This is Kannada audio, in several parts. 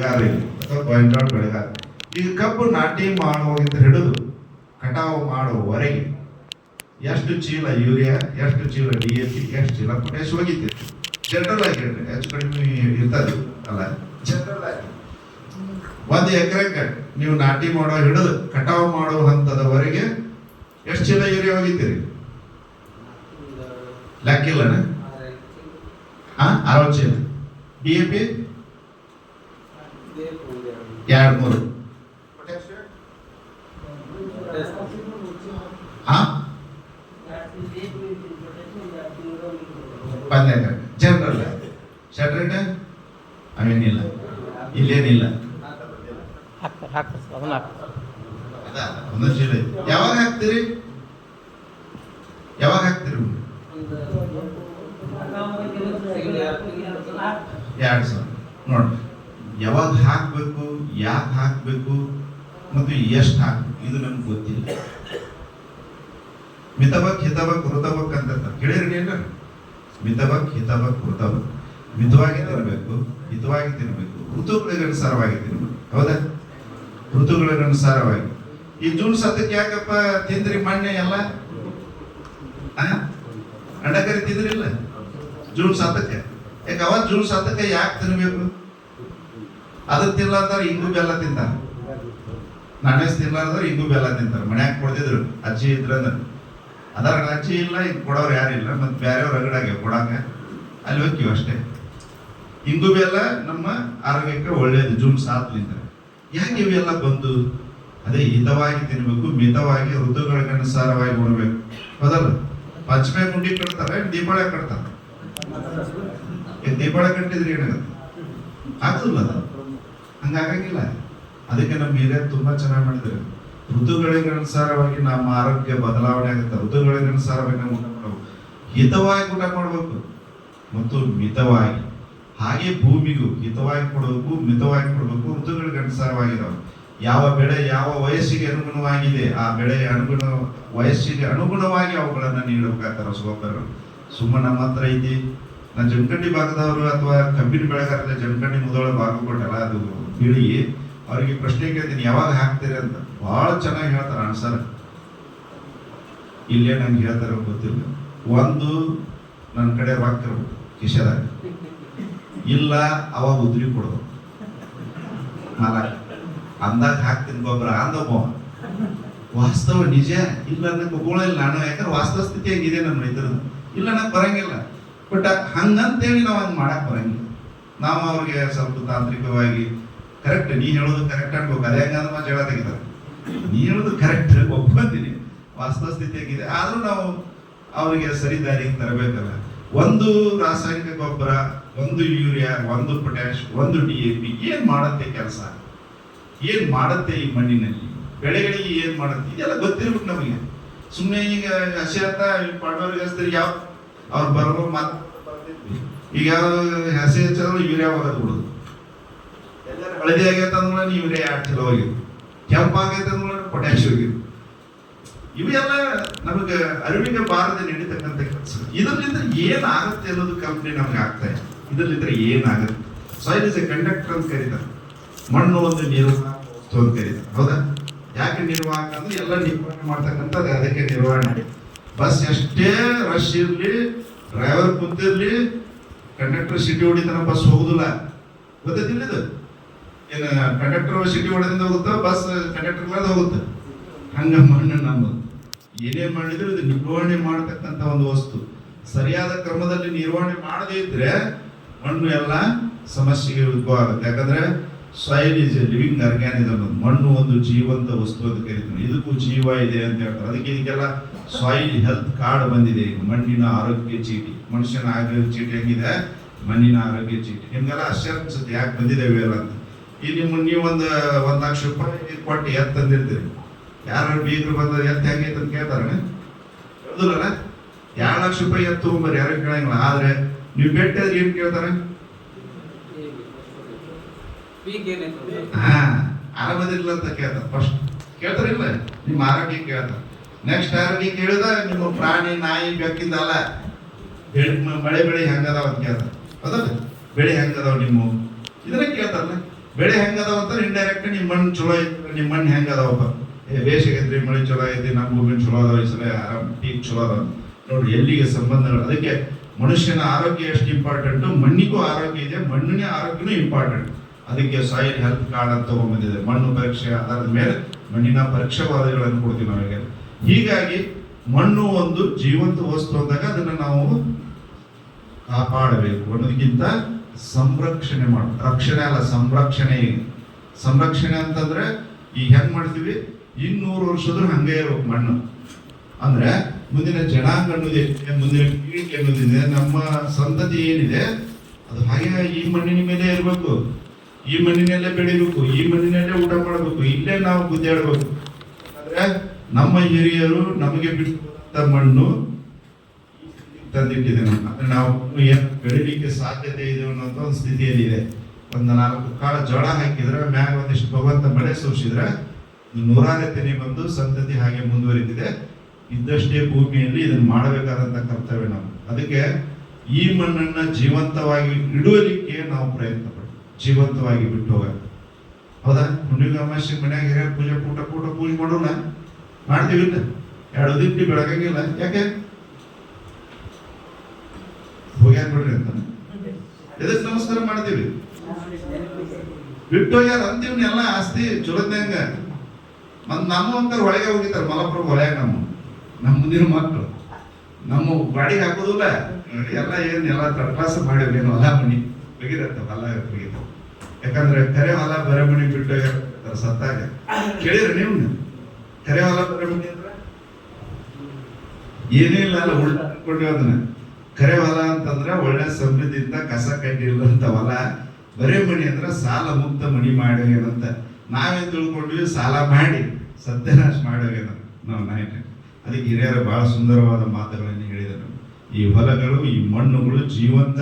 ಗೊಂಜಾಳ ಬೆಳೆಗಾರ ಈಗ ಕಬ್ಬು ನಾಟಿ ಮಾಡುವಂತ ಹಿಡಿದು ಕಟಾವು ಮಾಡುವವರೆಗೆ ಎಷ್ಟು ಚೀಲ ಯೂರಿಯಾ ಎಷ್ಟು ಚೀಲ ಡಿ ಎ ಪಿ ಎಷ್ಟು ಚೀಲ ಪೊಟ್ಯಾಶ್ ಹೋಗಿತ್ತು. ಜನರಲ್ ಆಗಿ ಹೇಳಿ ಹೆಚ್ಚು ಕಡಿಮೆ ಇರ್ತದೆ ಅಲ್ಲ? ಜನರಲ್ ಆಗಿ. ಒಂದು ಎಕರೆಗೆ ನೀವು ನಾಟಿ ಮಾಡೋ ಹಿಡಿದು ಕಟಾವು ಮಾಡೋ ಹಂತದವರೆಗೆ ಎಷ್ಟು ಚೀಲ ಯೂರಿಯಾ ಹೋಗಿದ್ದೀರಿ ಲೆಕ್ಕಿಲ್ಲನ ಹಾ ಅರವತ್ತು ಚೀಲ. ಡಿ ಎ ಪಿ ಎರಡು ಮೂರು ಹಾ ಬಂದಾಗ ಜನರಲ್ ಸೆಟ್ರೇಟ್ ಅವೇನಿಲ್ಲ. ಇಲ್ಲೇನಿಲ್ಲ. ಒಂದೊಂದು ಚೀಲ ಯಾವಾಗ ಹಾಕ್ತೀರಿ? ಯಾವಾಗ ಹಾಕ್ತೀರಿ? ಎರಡು ಸಾವಿರ. ನೋಡಿ. ಯಾವಾಗ ಹಾಕಬೇಕು, ಯಾಕೆ ಹಾಕಬೇಕು ಮತ್ತು ಎಷ್ಟು ಹಾಕಬೇಕು, ಇದು ನಮ್ಗೆ ಗೊತ್ತಿಲ್ಲ. ಮಿತವಕ್, ಹಿತವಕ್ ಋತಬಕ್ ಅಂತ. ಕೇಳಿರಿ ಏನ ಮಿತಬಕ್ ಹಿತಬಕ್ ಋತಬಕ್ ಮಿತವಾಗಿ ತಿನ್ನಬೇಕು ಹಿತವಾಗಿ ತಿನ್ನಬೇಕು ಋತುಗಳಿಗೆ ಅನುಸಾರವಾಗಿ ತಿನ್ನಬೇಕು ಹೌದಾ? ಋತುಗಳಿಗೆ ಅನುಸಾರವಾಗಿ. ಈ ಜೂನ್ ಸತ್ತಕ್ಕೆ ಯಾಕಪ್ಪ ತಿಂದ್ರಿ ಮಣ್ಣೆ ಎಲ್ಲ? ಅಂಡಕರಿ ತಿಂದ್ರಿಲ್ಲ? ಜೂನ್ ಸತ್ತಕ್ಕೆ ಯಾಕೆ ಅವತ್ತು ಜೂನ್ ಸತ್ತಕ್ಕೆ ಯಾಕೆ ತಿನ್ಬೇಕು? ಅದನ್ನ ತಿನ್ಲಾರ್ದಾರ ಇಂಗು ಬೆಲ್ಲ ತಿಂತಾರ. ನಾನೇಸ್ ತಿನ್ಲಾರ್ದಾರ ಇಂಗು ಬೆಲ್ಲ ತಿಂತಾರ. ಮನ್ಯಾಗ ಕೊಡ್ತಿದ್ರು ಅಜ್ಜಿ ಇದ್ರಂದ್ರ ಅದರ. ಅಜ್ಜಿ ಇಲ್ಲ, ಈಗ ಕೊಡೋರು ಯಾರಿಲ್ಲ ಮತ್ತೆ ಬೇರೆಯವ್ರ ರಗಡಾಗೆ ಕೊಡಾಕ ಅಲ್ಲಿ ಹೋಗ್ತೀವಿ ಅಷ್ಟೇ. ಇಂಗು ಬೆಲ್ಲ ನಮ್ಮ ಆರೋಗ್ಯಕ್ಕೆ ಒಳ್ಳೇದು ಜೂನ್ ಸಾತ್ಲಿಂದ ಯಾಕೆ ಇವೆಲ್ಲ ಬಂದು ಅದೇ ಹಿತವಾಗಿ ತಿನ್ಬೇಕು, ಮಿತವಾಗಿ, ಋತುಗಳಿಗೆ ಅನುಸಾರವಾಗಿ ಉಣ್ಬೇಕು. ಹೌದಲ್ಲ? ಪಂಚಮೆ ಗುಂಡಿ ಕಟ್ತಾರೆ, ದೀಪಾವಳಿ ಕಟ್ತಾರೆ. ದೀಪಾವಳಿ ಕಟ್ಟಿದ್ರೆ ಏನಾಗುತ್ತೆ? ಆಗುದಿಲ್ಲ ಅದು. ಹಂಗಾಗಂಗಿಲ್ಲ. ಅದಕ್ಕೆ ನಮ್ಮ ಹಿರಿಯರು ತುಂಬಾ ಚೆನ್ನಾಗಿ ಮಾಡಿದ್ರು ಋತುಗಳಿಗೆ ಅನುಸಾರವಾಗಿ ನಮ್ಮ ಆರೋಗ್ಯ ಬದಲಾವಣೆ ಆಗುತ್ತೆ. ಋತುಗಳಿಗೆ ಅನುಸಾರವಾಗಿ ನಾವು ಊಟ ಮಾಡಬೇಕು ಹಿತವಾಗಿ ಊಟ ಮಾಡಬೇಕು. ಮತ್ತು ಮಿತವಾಗಿ. ಹಾಗೆ ಭೂಮಿಗೂ ಹಿತವಾಗಿ ಕೊಡಬೇಕು, ಮಿತವಾಗಿ ಕೊಡಬೇಕು ಋತುಗಳಿಗೆ ಅನುಸಾರವಾಗಿರೋ ಯಾವ ಬೆಳೆ ಯಾವ ವಯಸ್ಸಿಗೆ ಅನುಗುಣವಾಗಿದೆ, ಆ ಬೆಳೆ ಅನುಗುಣ, ವಯಸ್ಸಿಗೆ ಅನುಗುಣವಾಗಿ ಅವುಗಳನ್ನು ನೀಡಬೇಕಾಗ್ತಾರೆ ಸುಮ್ಮನೆ ನಮ್ಮ ಹತ್ರ ಐತಿ. ನಾನು ಜಮಖಂಡಿ ಭಾಗದವರು ಅಥವಾ ಕಬ್ಬಿನ ಬೆಳೆಗಾರರ ಜಮಖಂಡಿ ಮುದೋಳ ಭಾಗ ಕೊಟ್ಟಲ್ಲ ಅದು ಹೇಳಿ ಅವರಿಗೆ ಪ್ರಶ್ನೆ ಕೇಳ್ತೀನಿ, ಯಾವಾಗ ಹಾಕ್ತೀರಿ ಅಂತ. ಬಹಳ ಚೆನ್ನಾಗಿ ಹೇಳ್ತಾರೆ ಆನ್ಸರ್ ಇಲ್ಲೇ ನಂಗೆ ಹೇಳ್ತಾರ ಗೊತ್ತಿಲ್ಲ. ಒಂದು ನನ್ನ ಕಡೆ ರೊಕ್ಕ ಕಿಶೆದಾಗ. ಇಲ್ಲ, ಅವಾಗ ಉದ್ರಿ ಕೊಡೋದು. ಮಾಲಕ ಅಂದಾಗ ಹಾಕ್ತೀನಿ ಗೊಬ್ಬರ ಅಂದೊಬ್ಬ ವಾಸ್ತವ ನಿಜ, ಇಲ್ಲ ನಂಗೆ ಒಪ್ಕೊಳ್ಳಿಲ್ಲ ನಾನು ಯಾಕಂದ್ರೆ ವಾಸ್ತವ ಸ್ಥಿತಿ ಹೆಂಗಿದೆ ನಮ್ಮ ರೈತರದ್ದು. ಇಲ್ಲ, ನಂಗೆ ಬರಂಗಿಲ್ಲ. ಬಟ್ ಹಂಗಂತೇಳಿ ನಾವು ಹಂಗೆ ಮಾಡಕ್ಕೆ ಬರಂಗಿಲ್ಲ. ನಾವು ಅವ್ರಿಗೆ ಸ್ವಲ್ಪ ತಾಂತ್ರಿಕವಾಗಿ ಕರೆಕ್ಟ್ ನೀ ಹೇಳೋದು ಕರೆಕ್ಟ್ ಅನ್ಬೇಕು, ಅದೇ ಹಂಗಂದ್ರೆ ಮತ್ತೆ ಜಗಳ ತೆಗಿತಾರೆ. ನೀ ಹೇಳೋದು ಕರೆಕ್ಟ್ ಒಪ್ಕೊಂತೀನಿ. ವಾಸ್ತವ ಸ್ಥಿತಿ ಆದರೂ ನಾವು ಅವರಿಗೆ ಸರಿ ದಾರಿಗೆ ತರಬೇಕಲ್ಲ. ಒಂದು ರಾಸಾಯನಿಕ ಗೊಬ್ಬರ, ಒಂದು ಯೂರಿಯಾ, ಒಂದು ಪೊಟ್ಯಾಶ್ ಒಂದು ಡಿ ಎ ಪಿ ಏನು ಮಾಡುತ್ತೆ ಕೆಲಸ? ಏನು ಮಾಡುತ್ತೆ ಈ ಮಣ್ಣಿನಲ್ಲಿ? ಬೆಳೆಗಳಿಗೆ ಏನು ಮಾಡುತ್ತೆ? ಇದೆಲ್ಲ ಗೊತ್ತಿರ್ಬೇಕು ನಮಗೆ. ಸುಮ್ಮನೆ ಈಗ ಹಸಿ ಅಂತ ಹಚ್ತಾರೆ ಯಾವ ಅವ್ರು ಬರೋ ಮಾತು. ಈಗ ಯಾರು ಹಸಿ ಹಚ್ಚಿದ್ರೆ ಯೂರಿಯಾ ಹೋಗೋದು ಬಿಡುದು ಎಲ್ಲರೂ ಹಳದಿ ಆಗೈತೆ ಅಂದ್ರೆ ಯೂರಿಯಾ ಎರಡು ಚಲೋ ಹೋಗಿದ್ದು? ಕೆಂಪು ಆಗೈತೆ ಅಂದ್ರೆ ಪೊಟ್ಯಾಶ್ ಇವೆಲ್ಲ ನಮಗೆ ಅರಿವಿಗೆ ಬಾರದೆ ನಡೀತಕ್ಕಂಥ ಕೆಲಸ. ಇದರಿಂದ ಏನಾಗುತ್ತೆ ಅನ್ನೋದು ಕಂಪ್ನಿ ನಮ್ಗೆ ಆಗ್ತಾ ಇದೆ ಏನಾಗುತ್ತೆ? ಸಾಯಿಲ್ ಇಸ್ ಎ ಕಂಡಕ್ಟರ್ ಅಂತ ಕರೀತಾರೆ. ಮಣ್ಣು ಒಂದು ನಿರ್ವಾಹಕ ವಸ್ತು ಅಂತ ಕರೀತಾರೆ. ಹೌದಾ? ಯಾಕೆ ನಿರ್ವಾಹಕ ಅಂದ್ರೆ ಎಲ್ಲ ನಿರ್ವಹಣೆ ಮಾಡ್ತಕ್ಕಂಥದ್ದು ಅದಕ್ಕೆ ನಿರ್ವಹಣೆ ಬಸ್ ಎಷ್ಟೇ ರಶ್ ಇರಲಿ ಡ್ರೈವರ್ ಕೂತಿರ್ಲಿ ಕಂಡಕ್ಟರ್ ಸಿಟಿ ಹೊಡಿತಾನ ಬಸ್ ಹೋಗುದಿಲ್ಲ. ಗೊತ್ತೈತಿಲ್ಲ ಇದು ಏನು ಕಂಡಕ್ಟರ್ ಸಿಟಿ ಹೊಡೆದಿಂದ ಹೋಗುತ್ತಾ, ಬಸ್ ಕಂಡಕ್ಟರ್ ಮೇಲೆ ಹೋಗುತ್ತೆ. ಹಂಗ ಮಣ್ಣು ನಮ್ಮದು ಏನೇ ಮಾಡಿದ್ರು ಇದು ನಿರ್ವಹಣೆ ಮಾಡತಕ್ಕಂಥ ಒಂದು ವಸ್ತು. ಸರಿಯಾದ ಕ್ರಮದಲ್ಲಿ ನಿರ್ವಹಣೆ ಮಾಡದೇ ಇದ್ರೆ ಮಣ್ಣು ಎಲ್ಲ ಸಮಸ್ಯೆಗೆ ಉದ್ಭವ ಆಗುತ್ತೆ ಯಾಕಂದ್ರೆ soil is a living organism ಮಣ್ಣು ಒಂದು ಜೀವಂತ ವಸ್ತು ಅಂತ ಕರಿತೀವಿ ಇದಕ್ಕೂ ಜೀವ ಇದೆ ಅಂತ ಹೇಳ್ತಾರೆ. ಅದಕ್ಕೆ ಇದಕ್ಕೆಲ್ಲ ಸಾಯಿಲ್ ಹೆಲ್ತ್ ಕಾರ್ಡ್ ಬಂದಿದೆ. ಈಗ ಮಣ್ಣಿನ ಆರೋಗ್ಯ ಚೀಟಿ. ಮನುಷ್ಯನ ಆರೋಗ್ಯ ಚೀಟಿ ಹೆಂಗಿದೆ? ಮಣ್ಣಿನ ಆರೋಗ್ಯ ಚೀಟಿ. ನಿಮ್ಗೆಲ್ಲ ಆಶ್ಚರ್ಯ ಅನ್ಸುತ್ತೆ ಯಾಕೆ ಬಂದಿದೆ ಅಂತ. ಈ ನಿಮ್ಮ ನೀವು ಒಂದು ಒಂದು ಲಕ್ಷ ರೂಪಾಯಿ ಕೊಟ್ಟು ಎತ್ ತಂದಿರ್ತೀರಿ. ಯಾರು ಬೀಗರು ಬಂದ ಎತ್ತು ಹೆಂಗೈತೆ ಅಂತ ಕೇಳ್ತಾರೆ. ಹೌದಲ್ಲ ಎರಡು ಲಕ್ಷ ರೂಪಾಯಿ ಎತ್ತು ತಗೊಂಬರ್ರಿ. ಯಾರು ಕೇಳಂಗಿಲ್ಲ. ಆದ್ರೆ ನೀವು ಬೆಟ್ಟ ಏನ್ ಕೇಳ್ತಾರೆ? ಹಾ ಆರಾಮದಿಲ್ಲ ಅಂತ ಕೇಳ್ತಾರೆ. ಫಸ್ಟ್ ಕೇಳ್ತಾರಿಲ್ಲ, ನಿಮ್ಮ ಆರೋಗ್ಯ ಕೇಳ್ತಾರೆ. ನೆಕ್ಸ್ಟ್ ಆರೋಗ್ಯ ಕೇಳಿದ ನಿಮ್ಮ ಪ್ರಾಣಿ, ನಾಯಿ ಬೆಕ್ಕಿದ್ದಲ್ಲ ಬೆಳೆ ಮಳೆ, ಬೆಳೆ ಹೆಂಗದಾವ ಅಂತ ಕೇಳ್ತಾರೆ. ಹೌದಲ್ಲ ಬೆಳೆ ಹೆಂಗದಾವ ನಿಮ್ಮ? ಇದನ್ನ ಕೇಳ್ತಾರಲ್ಲ. ಬೆಳೆ ಹೆಂಗದಾವ ಅಂತ ಇಂಡೈರೆಕ್ಟ್ ನಿಮ್ಮ ಮಣ್ಣು ಚಲೋ ಐತಿ, ನಿಮ್ಮ ಮಣ್ಣು ಹೆಂಗದಾವಪ್ಪ ಏ ಐತ್ರಿ, ಮಳೆ ಚಲೋ ಐತಿ ನಮ್ಮ ಭೂಮಿ ಚಲೋ ಅದಾವ ಈ ಸಲ, ಆರಾಮ್ ಟೀಕ್ ಚಲೋ ಅದಾವ ನೋಡ್ರಿ, ಎಲ್ಲಿಗೆ ಸಂಬಂಧಗಳು? ಅದಕ್ಕೆ ಮನುಷ್ಯನ ಆರೋಗ್ಯ ಎಷ್ಟು ಇಂಪಾರ್ಟೆಂಟ್ ಮಣ್ಣಿಗೂ ಆರೋಗ್ಯ ಇದೆ, ಮಣ್ಣಿನ ಆರೋಗ್ಯನೂ ಇಂಪಾರ್ಟೆಂಟ್ ಅದಕ್ಕೆ ಸಾಯಿಲ್ ಹೆಲ್ತ್ ಕಾರ್ಡ್ ಅಂತ ತಗೊಂಡ್ಬಂದಿದೆ ಮಣ್ಣು ಪರೀಕ್ಷೆ ಆಧಾರದ ಮೇಲೆ ಮಣ್ಣಿನ ಪರೀಕ್ಷಾ ವರದಿಗಳನ್ನು ಕೊಡ್ತೀವಿ ನಮಗೆ. ಹೀಗಾಗಿ ಮಣ್ಣು ಒಂದು ಜೀವಂತ ವಸ್ತು ಅಂದಾಗ ಅದನ್ನು ನಾವು ಕಾಪಾಡಬೇಕು. ಅನ್ನೋದಕ್ಕಿಂತ ಸಂರಕ್ಷಣೆ ಮಾಡ, ರಕ್ಷಣೆ ಅಲ್ಲ, ಸಂರಕ್ಷಣೆ. ಸಂರಕ್ಷಣೆ ಅಂತಂದ್ರೆ ಈಗ ಹೆಂಗೆ ಮಾಡ್ತೀವಿ? ಇನ್ನೂರು ವರ್ಷದ್ರು ಹಂಗೆ ಇರಬೇಕು ಮಣ್ಣು. ಅಂದ್ರೆ ಮುಂದಿನ ಜನಾಂಗ ಅನ್ನೋದಿದೆ ಮುಂದಿನ ಪೀಳಿಗೆ ಅನ್ನೋದಿದೆ, ನಮ್ಮ ಸಂತತಿ ಏನಿದೆ, ಅದು ಹಾಗೆ ಈ ಮಣ್ಣಿನ ಮೇಲೆ ಇರಬೇಕು. ಈ ಮಣ್ಣಿನಲ್ಲೇ ಬೆಳಿಬೇಕು, ಈ ಮಣ್ಣಿನಲ್ಲೇ ಊಟ ಮಾಡಬೇಕು, ಇಲ್ಲೇ ನಾವು ಗುದ್ದಾಡಬೇಕು. ಅಂದ್ರೆ ನಮ್ಮ ಹಿರಿಯರು ನಮಗೆ ಬಿಟ್ಟ ಮಣ್ಣು ತಂದಿಟ್ಟಿದೆ ಅಂದ್ರೆ ನಾವು ಬೆಳಿಲಿಕ್ಕೆ ಸಾಧ್ಯತೆ ಇದೆ ಅನ್ನೋಂಥ ಒಂದು ಸ್ಥಿತಿಯಲ್ಲಿದೆ ಒಂದು ನಾಲ್ಕು ಕಾಲ ಜೋಳ ಹಾಕಿದ್ರೆ, ಮ್ಯಾಗ ಒಂದಿಷ್ಟು ಭಗವಂತ ಮಳೆ ಸೂಚಿಸಿದ್ರೆ ನೂರಾರು ತೆನೆ ಬಂದು ಸಂತತಿ ಹಾಗೆ ಮುಂದುವರಿದಿದೆ. ಇದ್ದಷ್ಟೇ ಭೂಮಿಯಲ್ಲಿ ಇದನ್ನು ಮಾಡಬೇಕಾದಂತ ಕರ್ತವ್ಯ ನಾವು ಅದಕ್ಕೆ ಈ ಮಣ್ಣನ್ನ ಜೀವಂತವಾಗಿ ಇಡುವಲಿಕ್ಕೆ ನಾವು ಪ್ರಯತ್ನ ಜೀವಂತವಾಗಿ ಬಿಟ್ಟು ಹೋಗ. ಹೌದಾ? ಹುಣ್ಣಿಮೆ ಅಮಾವಾಸ್ಯೆ ಮನ್ಯಾಗ ಹಿರಿಯ ಪೂಜೆ, ಪೂಟ ಪೂಟ ಪೂಜೆ ಮಾಡೋಣ? ಮಾಡ್ತೀವಿ ಇಲ್ಲ ಎರಡು ದಿನ ಬೆಳಗಂಗಿಲ್ಲ. ಯಾಕೆ? ಹೋಗ್ಯಾರ ಬಿಡ್ರಿ ಅಂತ. ಎದಕ್ಕೆ ನಮಸ್ಕಾರ ಮಾಡ್ತೀವಿ? ಬಿಟ್ಟು ಹೋಗ್ಯಾರ ಅಂತೀವಿ ಎಲ್ಲ ಆಸ್ತಿ ಚಲೋದ್ನಂಗ ಮತ್ ನಮ್ಮ ಅಂತ ಒಳಗೆ ಹೋಗಿತ್ತಾರೆ ಮಲಪ್ರಭು ಒಳಗೆ ನಮ್ಮ. ನಮ್ಮ ಮುಂದಿನ ಮಕ್ಕಳು ನಮ್ಮ ಬಾಡಿಗೆ ಹಾಕೋದಿಲ್ಲ. ಎಲ್ಲ ಏನು ಎಲ್ಲ ತಟ್ಟಾಸ ಮಾಡಿವ್ರಿ ಏನು ಹೊಲ ಮನಿ. ಹೋಗಿರತ್ತ ಹೊಲ ಮುಗಿತ ಯಾಕಂದ್ರೆ ಕರೆ ಹೊಲ ಬರಮಣಿ ಬಿಟ್ಟು ಸತ್ತಾಗ ಕೇಳಿರಿ ನೀವು? ಕರೆ ಹೊಲ ಬರಮಣಿ ಅಂದ್ರೆ? ಏನೇ ಇಲ್ಲ ಅಲ್ಲ ಉಳ್ಕೊಂಡ್ವಿ ಅದನ್ನ. ಕರೆ ಹೊಲ ಅಂತಂದ್ರೆ ಒಳ್ಳೆ ಸಮೃದ್ಧಿಯಿಂದ ಕಸ ಕಡ್ಡಿ ಇರುವಂತ ಹೊಲ ಬರೇ ಮಣಿ ಅಂದ್ರೆ ಸಾಲ ಮುಕ್ತ ಮಣಿ ಮಾಡೋಗೇನಂತ ನಾವೇ ತಿಳ್ಕೊಂಡ್ವಿ? ಸಾಲ ಮಾಡಿ. ಸತ್ಯನಾಶ ಮಾಡೋಗೇನ ನಾವು ನಾಯಕ ಅದಕ್ಕೆ ಹಿರಿಯರ ಬಹಳ ಸುಂದರವಾದ ಮಾತುಗಳನ್ನು ಹೇಳಿದರು. ಈ ಹೊಲಗಳು, ಈ ಮಣ್ಣುಗಳು ಜೀವಂತ